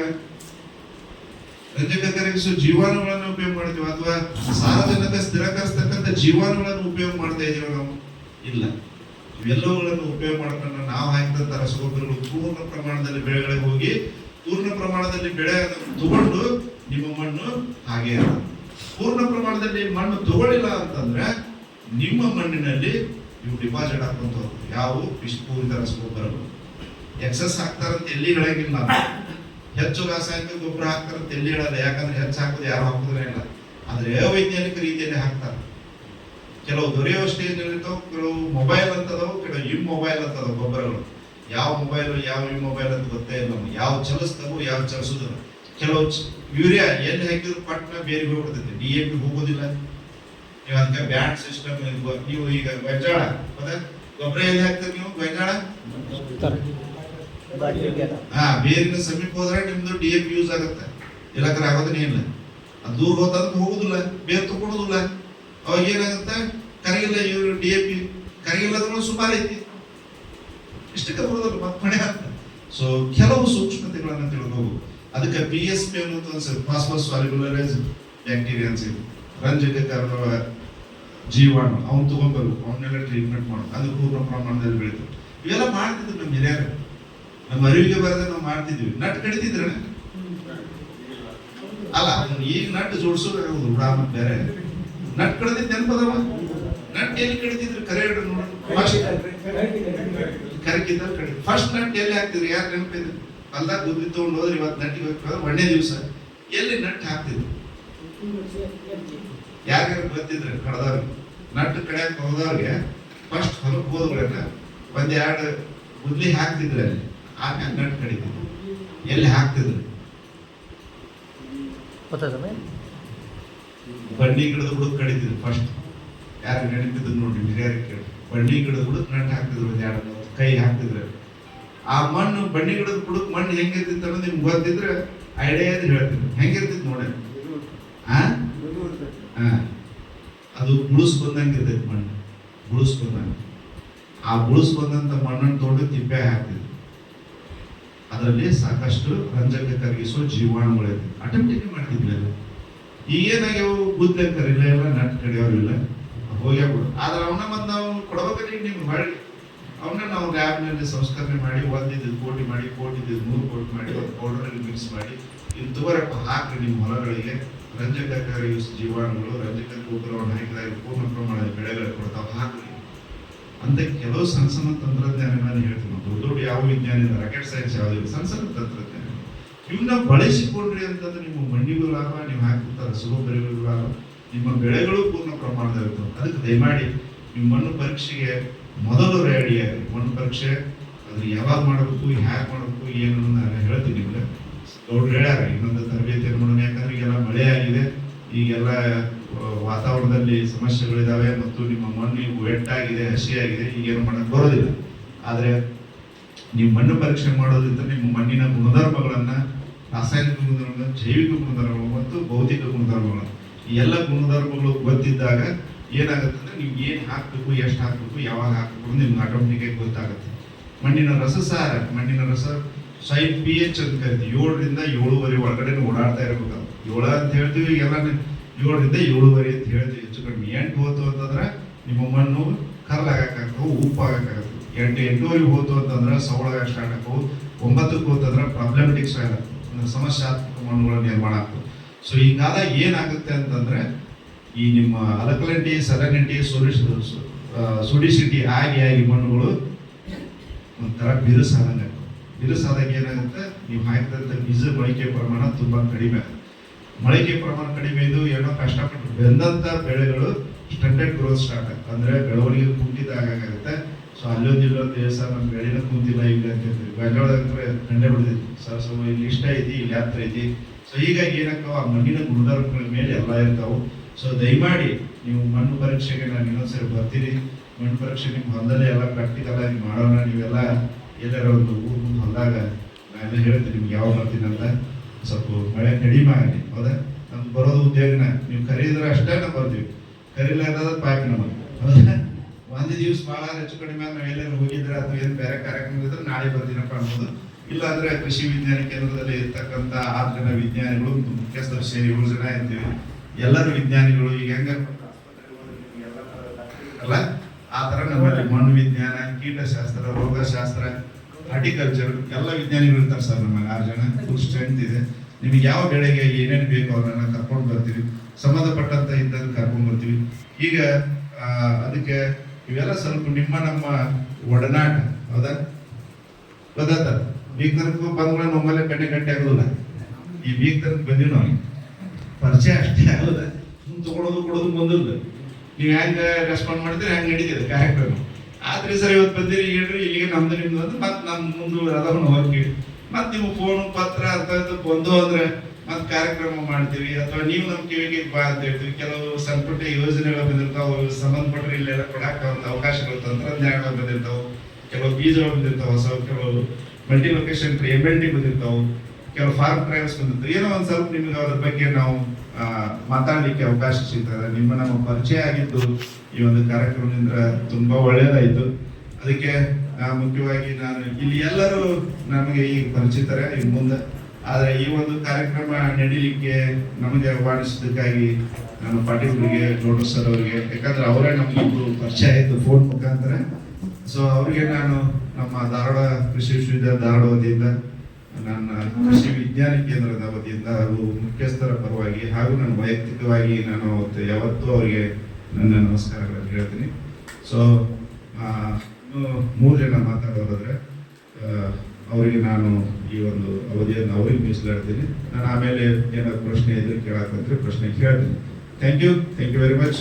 ರಂಜಕ ಕರಗಿಸೋ ಜೀವಾಣುಗಳನ್ನು ಉಪಯೋಗ ಮಾಡ್ತೀವ? ಅಥವಾ ಸಾರ್ವಜನಿಕ ಸ್ಥಿರಕರಿಸ್ತಕ್ಕಂಥ ಜೀವಾಣುಗಳನ್ನು ಉಪಯೋಗ ಮಾಡ್ತಾ ಇದೀವ ನಾವು? ಇಲ್ಲ. ಇವೆಲ್ಲವುಗಳನ್ನು ಉಪಯೋಗ ಮಾಡ್ಕೊಂಡು ನಾವು ಹಾಕಿದಂಥ ರಸಗೊಬ್ಬರಗಳು ಪೂರ್ಣ ಪ್ರಮಾಣದಲ್ಲಿ ಬೆಳೆಗಳಿಗೆ ಹೋಗಿ ಪೂರ್ಣ ಪ್ರಮಾಣದಲ್ಲಿ ಬೆಳೆ ತಗೊಂಡು ನಿಮ್ಮ ಮಣ್ಣು ಹಾಗೆ ಇರುತ್ತೆ. ಪೂರ್ಣ ಪ್ರಮಾಣದಲ್ಲಿ ಮಣ್ಣು ತಗೊಳ್ಳಿಲ್ಲ ಅಂತಂದ್ರೆ ನಿಮ್ಮ ಮಣ್ಣಿನಲ್ಲಿ ಇವು ಡಿಪಾಸಿಟ್ ಹಾಕೊಂತ ಯಾವ ವಿಷಪೂರಿತ ರಸಗೊಬ್ಬರಗಳು. ಎಕ್ಸಸ್ ಹಾಕ್ತಾರಂತ ಎಲ್ಲಿ ಹೇಳಂಗಿಲ್ಲ. ಹೆಚ್ಚು ರಾಸಾಯನಿಕ ಗೊಬ್ಬರ ಹಾಕ್ತಾರಂತ ಎಲ್ಲಿ ಹೇಳಲ್ಲ. ಯಾಕಂದ್ರೆ ಹೆಚ್ಚು ಹಾಕೋದು ಯಾರು ಹಾಕೋದ್ರೆ ಇಲ್ಲ ಆದ್ರೆ ವೈಜ್ಞಾನಿಕ ರೀತಿಯಲ್ಲಿ ಹಾಕ್ತಾರೆ. ಕೆಲವು ದೊರೆಯುವ ಸ್ಟೇಜ್ನಲ್ಲಿರ್ತಾವೆ ಕೆಲವು ಮೊಬೈಲ್ ಅಂತದವು ಕೆಲವು ಇಮ್ ಮೊಬೈಲ್ ಅಂತದವು ಗೊಬ್ಬರಗಳು. ಯಾವ ಮೊಬೈಲ್ ಯಾವ ಇಮ್ ಮೊಬೈಲ್ ಅಂತ ಗೊತ್ತೇ ಇಲ್ಲ ಯಾವ ಚಲಿಸ್ತಾವು, ಯಾವ ಚಲಿಸೋದಿಲ್ಲ ಕೆಲವು ಯೂರಿಯಾ ಎಲ್ಲಿ ಹಾಕಿದ್ರು ಪಟ್ನ ಬೇರೆ ಹೋಗ್ಬಿಡ್ತೈತಿ. ಡಿ ಎ ಪಿ ಹೋಗೋದಿಲ್ಲ. ನೀವು ಅದಕ್ಕೆ ಬ್ಯಾಂಡ್ ಸಿಸ್ಟಮ್ ನೀವು ಈಗ ಗೊಂಜಾಳ ಹೌದಾ ಗೊಬ್ಬರ ಎಲ್ಲಿ ಹಾಕ್ತೀರಿ ನೀವು? ಗೊಂಜಾಳ? ಹಾ, ಬೇರಿನ ಸಮೀಪ ಹೋದ್ರೆ ನಿಮ್ದು ಡಿ ಎ ಪಿ ಯೂಸ್ ಆಗುತ್ತೆ. ಇಲ್ಲಕರ ಆಗೋದನ್ನೇ ಅದು ದೂರ ಹೋದಂತ ಹೋಗುದಿಲ್ಲ. ಬೇರೆ ತಗೊಳುದಿಲ್ಲ ಅವಾಗ ಏನಾಗುತ್ತೆ? ಕರಗಿಲ್ಲ ಇವರು ಡಿ ಎ ಪಿ ಕರಗಿಲ್ಲ ಅಂದ್ರೆ ಸುಮಾರು ಐತಿ. ಇಷ್ಟಕ್ಕೆ ಬರೋದಲ್ಲ ಮಳೆ ಆಗ್ತದೆ. ಸೊ ಕೆಲವು ಸೂಕ್ಷ್ಮತೆಗಳನ್ನು ತಿಳ್ಕೋಬಹುದು ಅದಕ್ಕೆ ಪಿ ಎಸ್ ಪಿ ಅನ್ನೋದು ಒಂದು ಫಾಸ್ಫರಸ್ ಸಾಲ್ಯುಲರೈಸ್ ಬ್ಯಾಕ್ಟೀರಿಯಾ ರಂಜಕ ರಂಜಕಕಾರವ ಜೀವಾಣು, ಅವ್ನು ತಗೊಂಡ್ಬರ್ಬೇಕು ಅವನ್ನೆಲ್ಲ ಟ್ರೀಟ್ಮೆಂಟ್ ಮಾಡೋದು ಅದು ಪೂರ್ಣ ಪ್ರಮಾಣದಲ್ಲಿ ಬೆಳೀತು. ಇವೆಲ್ಲ ಮಾಡ್ತಿದ್ರು ನಮ್ಮ ಹಿರಿಯರು. ನಮ್ಮ ಅರಿವಿಗೆ ಬರದೆ ನಾವು ಮಾಡ್ತಿದ್ವಿ. ನಟ್ ಕಡಿತಿದ್ರೆ? ಅಲ್ಲ ಈಗ ನಟ್ ಜೋಡಿಸೋದು ಉಡಾಮ ಬೇರೆ. ನಟ್ ಕಡ್ದಿದ್ ನೆನಪದವ? ನಟ್ ಎಲ್ಲಿ ಕಡಿತಿದ್ರು ಕರೆ ಹಿಡಿದು ನೋಡು. ಫಸ್ಟ್ ಕರಕಿದ್ದ ಕಡಿ ಫಸ್ಟ್ ನಟ್ ಎಲ್ಲಿ ಹಾಕ್ತಿದ್ರು? ಯಾರು ನೆನಪಿದ್ರು ಅಲ್ದಾಗ ಗುದ್ದಿ ತಗೊಂಡು ಹೋದ್ರೆ ಇವತ್ತು ನಟ್ಟಿಗೆ ಹೋಗ್ತಾರೆ ಒಂದೇ ದಿವಸ. ಎಲ್ಲಿ ನಟ್ ಹಾಕ್ತಿದ್ರು? ಯಾರ್ಯಾರು ಗೊತ್ತಿದ್ರೆ ಕಡದವ್ರಿಗೆ ನಟ್ ಕಡಿಯಕ್ ಹೋದವ್ರಿಗೆ ಫಸ್ಟ್ ಹೊಲಕ್ಕೆ ಹೋದ್ರೆ ಒಂದೆರಡು ಎರಡು ಗುದ್ಲಿ ಹಾಕ್ತಿದ್ರು ಅಲ್ಲಿ. ಆಮೇಲೆ ನಟ್ ಕಡಿತಿದ್ರು. ಎಲ್ಲಿ ಹಾಕ್ತಿದ್ರು? ಬನ್ನಿ ಗಿಡದ ಹುಡುಗ ಕಡಿತಿದ್ರು ಫಸ್ಟ್ ಯಾರು ನೆನಪಿದ್ರು ನೋಡಿ ಹಿರಿಯರಿಗೆ ಬಣ್ಣಿ ಗಿಡದ ಬುಡಕ್ ನಟ್ ಹಾಕ್ತಿದ್ರು ಎರಡು ಕೈ ಹಾಕ್ತಿದ್ರು. ಆ ಮಣ್ಣು, ಬಣ್ಣಿ ಗಿಡದ ಬುಡಕ್ ಮಣ್ಣು ಹೆಂಗಿರ್ತಿತ್ತು ಅನ್ನೋದು ನಿಮ್ಗೆ ಗೊತ್ತಿದ್ರೆ ಐಡಿಯಾ ಅಂತ ಹೇಳ್ತೀನಿ. ಹೆಂಗಿರ್ತಿತ್ತು ನೋಡಿ. ಅದು ಬುಳುಸ್ ಬಂದಂಗೆ ಇರ್ತೈತೆ ಮಣ್ಣು. ಬುಳುಸ್ ಬಂದಂಗೆ. ಆ ಬುಳುಸ್ ಬಂದಂತ ಮಣ್ಣನ್ನು ತೊಗೊಂಡು ತಿಪ್ಪೆ ಹಾಕ್ತಿದ್ರು. ಅದರಲ್ಲಿ ಸಾಕಷ್ಟು ರಂಜಕ ಕರಗಿಸೋ ಜೀವಾಣುಗಳಿದೆ ಆಟೋಮೆಟಿಕ್ ಮಾಡ್ತಿದ್ವಿ ಅದು? ಈಗ ಬುದ್ಧಿ ಕರಿಲ್ಲ ಇಲ್ಲ, ನಟ್ ಕಡಿಯೋರಿಲ್ಲ ಹೋಗ್ಯಾಬಿಡು ಆದ್ರೆ ಅವನ್ನ ಮತ್ತು ನಾವು ಕೊಡಬೇಕಾದ್ರೆ ನಿಮ್ಗೆ ಮಾಡಿ. ಅವನ್ನ ನಾವು ಲ್ಯಾಬ್ನಲ್ಲಿ ಸಂಸ್ಕರಣೆ ಮಾಡಿ ಒಂದಿದ್ದು ಕೋಟಿ ಮಾಡಿ ಕೋಟಿ ಕೋಟಿದ್ದು ನೂರು ಕೋಟಿ ಮಾಡಿ, ಒಂದು ಪೌಡರಲ್ಲಿ ಮಿಕ್ಸ್ ಮಾಡಿ, ಇದು ತಗೋರಪ್ಪ ಹಾಕಿ ನಿಮ್ಮ ಹೊಲಗಳಿಗೆ. ರಂಜಕಕಾರಿ ಜೀವಾಣುಗಳು, ರಂಜಕ ಗೊಬ್ಬರವನ್ನು ಹಾಕಿದಾಗ ಪೂರ್ಣ ಪ್ರಮಾಣದ ಬೆಳೆಗಳು ಕೊಡ್ತಾವೆ ಹಾಕಿ ಅಂತ ಕೆಲವು ಸಣ್ಣ ಸಣ್ಣ ತಂತ್ರಜ್ಞಾನ ನಾನು ಹೇಳ್ತೀನಿ. ದೊಡ್ಡ ದೊಡ್ಡ ಯಾವ ವಿಜ್ಞಾನ ಇಲ್ಲ ರಾಕೆಟ್ ಸೈನ್ಸ್ ಯಾವುದಿಲ್ಲ ಸಣ್ಣ ಸಣ್ಣ ತಂತ್ರಜ್ಞಾನ. ಇವನ್ನ ಬಳಸಿಕೊಂಡ್ರಿ ಅಂತಂದ್ರೆ ನಿಮ್ಮ ಮಣ್ಣಿಗೂ ಲಾಭ, ನೀವು ಹಾಕಿರ್ತಾರೆ ರಸಗೊಬ್ಬರಗಳಿಗೂ ಲಾಭ. ನಿಮ್ಮ ಬೆಳೆಗಳು ಪೂರ್ಣ ಪ್ರಮಾಣದಲ್ಲಿ ಇರ್ತವೆ ಅದಕ್ಕೆ ದಯಮಾಡಿ ನಿಮ್ಮ ಮಣ್ಣು ಪರೀಕ್ಷೆಗೆ ಮೊದಲು ರೆಡಿಯಾಗಿ ಮಣ್ಣು ಪರೀಕ್ಷೆ ಅದ್ರ ಯಾವಾಗ ಮಾಡಬೇಕು ಹ್ಯಾಕ್ ಮಾಡಬೇಕು, ಏನು ನಾನು ಹೇಳ್ತೀನಿ ನಿಮಗೆ. ಗೌಡ್ರು ಹೇಳ್ಯಾರ, ಇನ್ನೊಂದು ತರಬೇತಿಯನ್ನು ಮಾಡೋಣ. ಯಾಕಂದ್ರೆ ಈಗೆಲ್ಲ ಮಳೆ ಆಗಿದೆ. ಈಗೆಲ್ಲ ವಾತಾವರಣದಲ್ಲಿ ಸಮಸ್ಯೆಗಳಿದ್ದಾವೆ ಮತ್ತು ನಿಮ್ಮ ಮಣ್ಣು ಈಗ ಹಸಿ ಆಗಿದೆ ಈಗೇನು ಮಾಡೋಕ್ಕೆ ಬರೋದಿಲ್ಲ. ಆದರೆ ನೀವು ಮಣ್ಣು ಪರೀಕ್ಷೆ ಮಾಡೋದ್ರಿಂದ ನಿಮ್ಮ ಮಣ್ಣಿನ ಗುಣಧರ್ಮಗಳನ್ನು ರಾಸಾಯನಿಕ ಗುಣಧರ್ಮಗಳನ್ನು ಜೈವಿಕ ಗುಣಧರ್ಮಗಳು ಮತ್ತು ಭೌತಿಕ ಗುಣಧರ್ಮಗಳು ಈ ಎಲ್ಲ ಗುಣಧರ್ಮಗಳು ಗೊತ್ತಿದ್ದಾಗ ಏನಾಗುತ್ತೆ ಅಂದ್ರೆ ನೀವು ಏನು ಹಾಕಬೇಕು, ಎಷ್ಟು ಹಾಕಬೇಕು, ಯಾವಾಗ ಹಾಕಬೇಕು ನಿಮ್ಗೆ ಆಟೋಮೆಟಿಕ್ ಗೊತ್ತಾಗುತ್ತೆ. ಮಣ್ಣಿನ ರಸಸಾರ, ಮಣ್ಣಿನ ರಸ ಸೈಡ್ ಪಿ ಎಚ್ ಅಂತ ಕರಿತೀವಿ ಏಳರಿಂದ ಏಳುವರೆ ಒಳಗಡೆ ಓಡಾಡ್ತಾ ಇರಬೇಕು. ಏಳ ಅಂತ ಹೇಳ್ತೀವಿ ಎಲ್ಲ ಏಳರಿಂದ ಏಳುವರೆ ಅಂತ ಹೇಳ್ತೀವಿ ಹೆಚ್ಚು ಕಡಿಮೆ. ಎಂಟು ಹೋತು ಅಂತಂದ್ರೆ ನಿಮ್ಮ ಮಣ್ಣು ಉಪ್ಪು ಆಗಕ್ಕಾಗತ್ತೆ ಎಂಟು ಎಂಟುವರೆ ಹೋತು ಅಂತಂದ್ರೆ ಸವಳಾಗ ಸ್ಟಾರ್ಟ್ ಆಗ್ತವೆ. ಒಂಬತ್ತಕ್ಕೆ ಹೋತಂದ್ರೆ ಪ್ರಾಬ್ಲಮೆಟಿಕ್ ಸಾಯಿಲ್ ಅಂದ್ರೆ ಸಮಸ್ಯಾತ್ಮಕ ಮಣ್ಣುಗಳ ನಿರ್ಮಾಣ ಆಗ್ತವೆ ಸೊ ಹಿಂಗಾದಾಗ ಏನಾಗುತ್ತೆ ಅಂತಂದ್ರೆ, ಈ ನಿಮ್ಮ ಅಲಕಲಂಟಿ ಸಲನಿಟಿ ಸೊಲಿಸ್ ಸೋಡಿಸಿಟಿ ಆಗಿ ಆಗಿ ಮಣ್ಣುಗಳು ಒಂಥರ ಬಿರುಸಾದಂಗೆ. ಬಿರುಸಾದಾಗ ಏನಾಗುತ್ತೆ, ನೀವು ಹಾಕಿದಂಥ ಬೀಜ ಮೊಳಕೆ ಪ್ರಮಾಣ ತುಂಬಾ ಕಡಿಮೆ. ಮೊಳಕೆ ಪ್ರಮಾಣ ಕಡಿಮೆ ಇದು ಏನೋ ಕಷ್ಟಪಟ್ಟು ಬೆಂದಂತ ಬೆಳೆಗಳು ಸ್ಟಂಡೆಡ್ ಗ್ರೋತ್ ಸ್ಟಾರ್ಟ್ ಆಗುತ್ತೆ ಅಂದ್ರೆ ಬೆಳವಣಿಗೆ ಕುಂಠಿತ ಆಗುತ್ತೆ ಸೊ ಅಲ್ಲೊಂದು ಇಲ್ಲೊಂದು ನಮ್ಗೆ ಬೆಳೆನ ಕುಂತಿಲ್ಲ ಈಗ ಅಂತ ಹೇಳ್ತೀವಿ ಬೆಂಗಳೂರಂದ್ರೆ ಕಂಡೇ ಬಿಡ್ತೀವಿ ಸರ್ ಸೊ ಇಲ್ಲಿ ಇಷ್ಟ ಐತಿ, ಇಲ್ಲಿ ಹತ್ರ ಐತಿ. ಸೊ ಹೀಗಾಗಿ ಏನಾಗ್ತಾವ ಆ ಮಣ್ಣಿನ ಗುಣಧರ್ಮಗಳ ಮೇಲೆ ಎಲ್ಲ ಇರ್ತಾವೆ. ಸೊ ದಯಮಾಡಿ ನೀವು ಮಣ್ಣು ಪರೀಕ್ಷೆಗೆ ನಾನು ಇನ್ನೊಂದ್ಸರಿ ಬರ್ತೀನಿ. ಮಣ್ಣು ಪರೀಕ್ಷೆ ನಿಮ್ಮ ಹೊಲದಲ್ಲೇ ಎಲ್ಲ ಪ್ರಾಕ್ಟಿಕಲ್ ಆಗಿ ಮಾಡೋಣ. ನೀವೆಲ್ಲ ಎಲ್ಲರ ಒಂದು ಊರು ಹೊಲದಾಗ ನಾನು ಹೇಳ್ತೀನಿ, ನಿಮ್ಗೆ ಯಾವಾಗ ಬರ್ತೀನಿ ಅಂತ. ಸ್ವಲ್ಪ ಮಳೆ ಕಡಿಮೆ ಆಗಲಿ, ಹೌದಾ? ನಮ್ಗೆ ಬರೋದು ಉದ್ಯೋಗನ. ನೀವು ಕರೀದ್ರೆ ಅಷ್ಟೇ ನಾವು ಬರ್ತೀವಿ. ಕರೀಲಾರ್ದ ಪಾಕ್ ನಮಗೆ. ಹೌದಾ? ಒಂದು ದಿವಸ ಭಾಳ ಹೆಚ್ಚು ಕಡಿಮೆ ನಾವು ಎಲ್ಲರೂ ಹೋಗಿದ್ರೆ ಅಥವಾ ಏನು ಬೇರೆ ಕಾರ್ಯಕ್ರಮ ಇದ್ರೆ ನಾಳೆ ಬರ್ತೀನಪ್ಪ ಅನ್ಬೋದು ಇಲ್ಲಾಂದ್ರೆ ಕೃಷಿ ವಿಜ್ಞಾನ ಕೇಂದ್ರದಲ್ಲಿ ಇರ್ತಕ್ಕಂಥ ಆರು ಜನ ವಿಜ್ಞಾನಿಗಳು ಮುಖ್ಯಸ್ಥರು ಸೇರಿ ಏಳು ಜನ ಇರ್ತೀವಿ ಎಲ್ಲರೂ ವಿಜ್ಞಾನಿಗಳು. ಈಗ ಹೆಂಗ ಅಲ್ಲ? ಆ ತರ ನಮ್ಮಲ್ಲಿ ಮಣ್ಣು ವಿಜ್ಞಾನ, ಕೀಟಶಾಸ್ತ್ರ, ರೋಗಶಾಸ್ತ್ರ ಹಾರ್ಟಿಕಲ್ಚರ್ ಎಲ್ಲ ವಿಜ್ಞಾನಿಗಳು ಇರ್ತಾರೆ ಸರ್ ನಮ್ಮಲ್ಲಿ. ಆರು ಜನ ಫುಲ್ ಸ್ಟ್ರೆಂತ್ ಇದೆ. ನಿಮಗೆ ಯಾವ ಬೆಳೆಗೆ ಏನೇನು ಬೇಕು ಅವ್ರನ್ನ ಕರ್ಕೊಂಡು ಬರ್ತೀವಿ. ಸಂಬಂಧಪಟ್ಟಂತ ಇದ್ದಾಗ ಕರ್ಕೊಂಡು ಬರ್ತೀವಿ. ಈಗ ಅದಕ್ಕೆ ಇವೆಲ್ಲ ಸ್ವಲ್ಪ ನಿಮ್ಮ ನಮ್ಮ ಒಡನಾಟ, ಹೌದಾ? ಗೊತ್ತಾತ ಬೀಗ್ ತನಕ ಬಂದ್ಮೇಲೆ ನಮ್ಮಲ್ಲೇ ಗಂಟೆ ಗಂಟೆ ಆಗೋದಿಲ್ಲ. ಈ ಬೀಗ್ ತನಕ ಬಂದಿವಿ ನಾವು. ಪರಿಚಯ ಅಷ್ಟೇ ಆಗೋದ ತಗೊಳೋದು ಕೊಡೋದು ಬಂದಿಲ್ಲ ನೀವು ಹೆಂಗೆ ರೆಸ್ಪಾಂಡ್ ಮಾಡಿದ್ರೆ ಹೆಂಗೆ ನಡೀತದೆ ಕಾರ್ಯಕ್ರಮ. ಆದ್ರೆ ಸರ್, ಇವತ್ತು ಬಂದಿರಿ, ಹೇಳ್ರಿ, ಇಲ್ಲಿಗೆ ನಮ್ದು ನಿಮ್ದು ಅಂದ್ರೆ ಮತ್ತೆ ನಮ್ಮ ಮುಂದೆ ಅದನ್ನು ಹೋಗಿ ಮತ್ತೆ ನೀವು ಫೋನ್ ಪತ್ರ, ಅಂತ ಬಂದು ಅಂದ್ರೆ ಮತ್ತೆ ಕಾರ್ಯಕ್ರಮ ಮಾಡ್ತೀವಿ, ಅಥವಾ ನೀವು ನಮ್ಮ ಕಿವಿಗೆ ಬಾ ಅಂತ ಹೇಳ್ತೀವಿ. ಕೆಲವು ಸಣ್ಣ ಪುಟ್ಟ ಯೋಜನೆಗಳು ಬಂದಿರ್ತಾವೆ ಸಂಬಂಧಪಟ್ಟರೆ ಇಲ್ಲೆಲ್ಲ ಕೊಡಕ್ಕೆ ಅವಕಾಶಗಳು, ತಂತ್ರಜ್ಞಾನಗಳು ಬಂದಿರ್ತಾವೆ. ಕೆಲವು ಬೀಜಗಳು ಬಂದಿರ್ತಾವೆ, ಹೊಸ ಕೆಲವು ಮಲ್ಟಿ ಲೊಕೇಶನ್ ಎಂ ಬಂದಿರ್ತಾವೆ. ಕೆಲವು ಫಾರ್ಮ್ ಟ್ರಯಲ್ಸ್ ಬಂದಿತ್ತು ಏನೋ ಒಂದು ಸ್ವಲ್ಪ ನಿಮಗೆ ಅದ್ರ ಬಗ್ಗೆ ನಾವು ಮಾತಾಡಲಿಕ್ಕೆ ಅವಕಾಶ ಸಿಗ್ತದೆ ನಿಮ್ಮ ನಮ್ಮ ಪರಿಚಯ ಆಗಿದ್ದು ಈ ಒಂದು ಕಾರ್ಯಕ್ರಮದಿಂದ ತುಂಬ ಒಳ್ಳೆಯದಾಯಿತು ಅದಕ್ಕೆ ಮುಖ್ಯವಾಗಿ ನಾನು ಇಲ್ಲಿ ಎಲ್ಲರೂ ನಮಗೆ ಈಗ ಪರಿಚಿತರೇ ಇನ್ನು ಮುಂದೆ ಆದರೆ ಈ ಒಂದು ಕಾರ್ಯಕ್ರಮ ನಡೀಲಿಕ್ಕೆ ನಮಗೆ ಆಹ್ವಾನಿಸಿದ್ದಕ್ಕಾಗಿ ನಮ್ಮ ಪಾಟೀಲ್ರಿಗೆ ಗೌಡ್ರ ಸರ್ ಅವರಿಗೆ, ಯಾಕಂದ್ರೆ ಅವರೇ ನಮಗೊಂದು ಪರಿಚಯ ಆಯಿತು ಫೋನ್ ಮುಖಾಂತರ. ಸೊ ಅವರಿಗೆ ನಾನು ನಮ್ಮ ಧಾರವಾಡ ಕೃಷಿ ವಿಶ್ವವಿದ್ಯಾಲಯ ಧಾರವಾಡ ವತಿಯಿಂದ, ನನ್ನ ಕೃಷಿ ವಿಜ್ಞಾನ ಕೇಂದ್ರದ ವತಿಯಿಂದ ಹಾಗೂ ಮುಖ್ಯಸ್ಥರ ಪರವಾಗಿ ಹಾಗೂ ನನ್ನ ವೈಯಕ್ತಿಕವಾಗಿ ನಾನು ಅವತ್ತು ಯಾವತ್ತೂ ಅವರಿಗೆ ನನ್ನ ನಮಸ್ಕಾರಗಳನ್ನು ಹೇಳ್ತೀನಿ. ಸೊ ಮೂರು ಜನ ಮಾತಾಡೋದಾದ್ರೆ ಅವರಿಗೆ ನಾನು ಈ ಒಂದು ಅವಧಿಯನ್ನು ಅವರಿಗೆ ಮೀಸಲಾಡ್ತೀನಿ. ನಾನು ಆಮೇಲೆ ಏನಾದ್ರು ಪ್ರಶ್ನೆ ಇದ್ರೆ ಕೇಳಕ್ಕಂದ್ರೆ ಪ್ರಶ್ನೆ ಕೇಳ್ತೀನಿ. Thank you thank you very much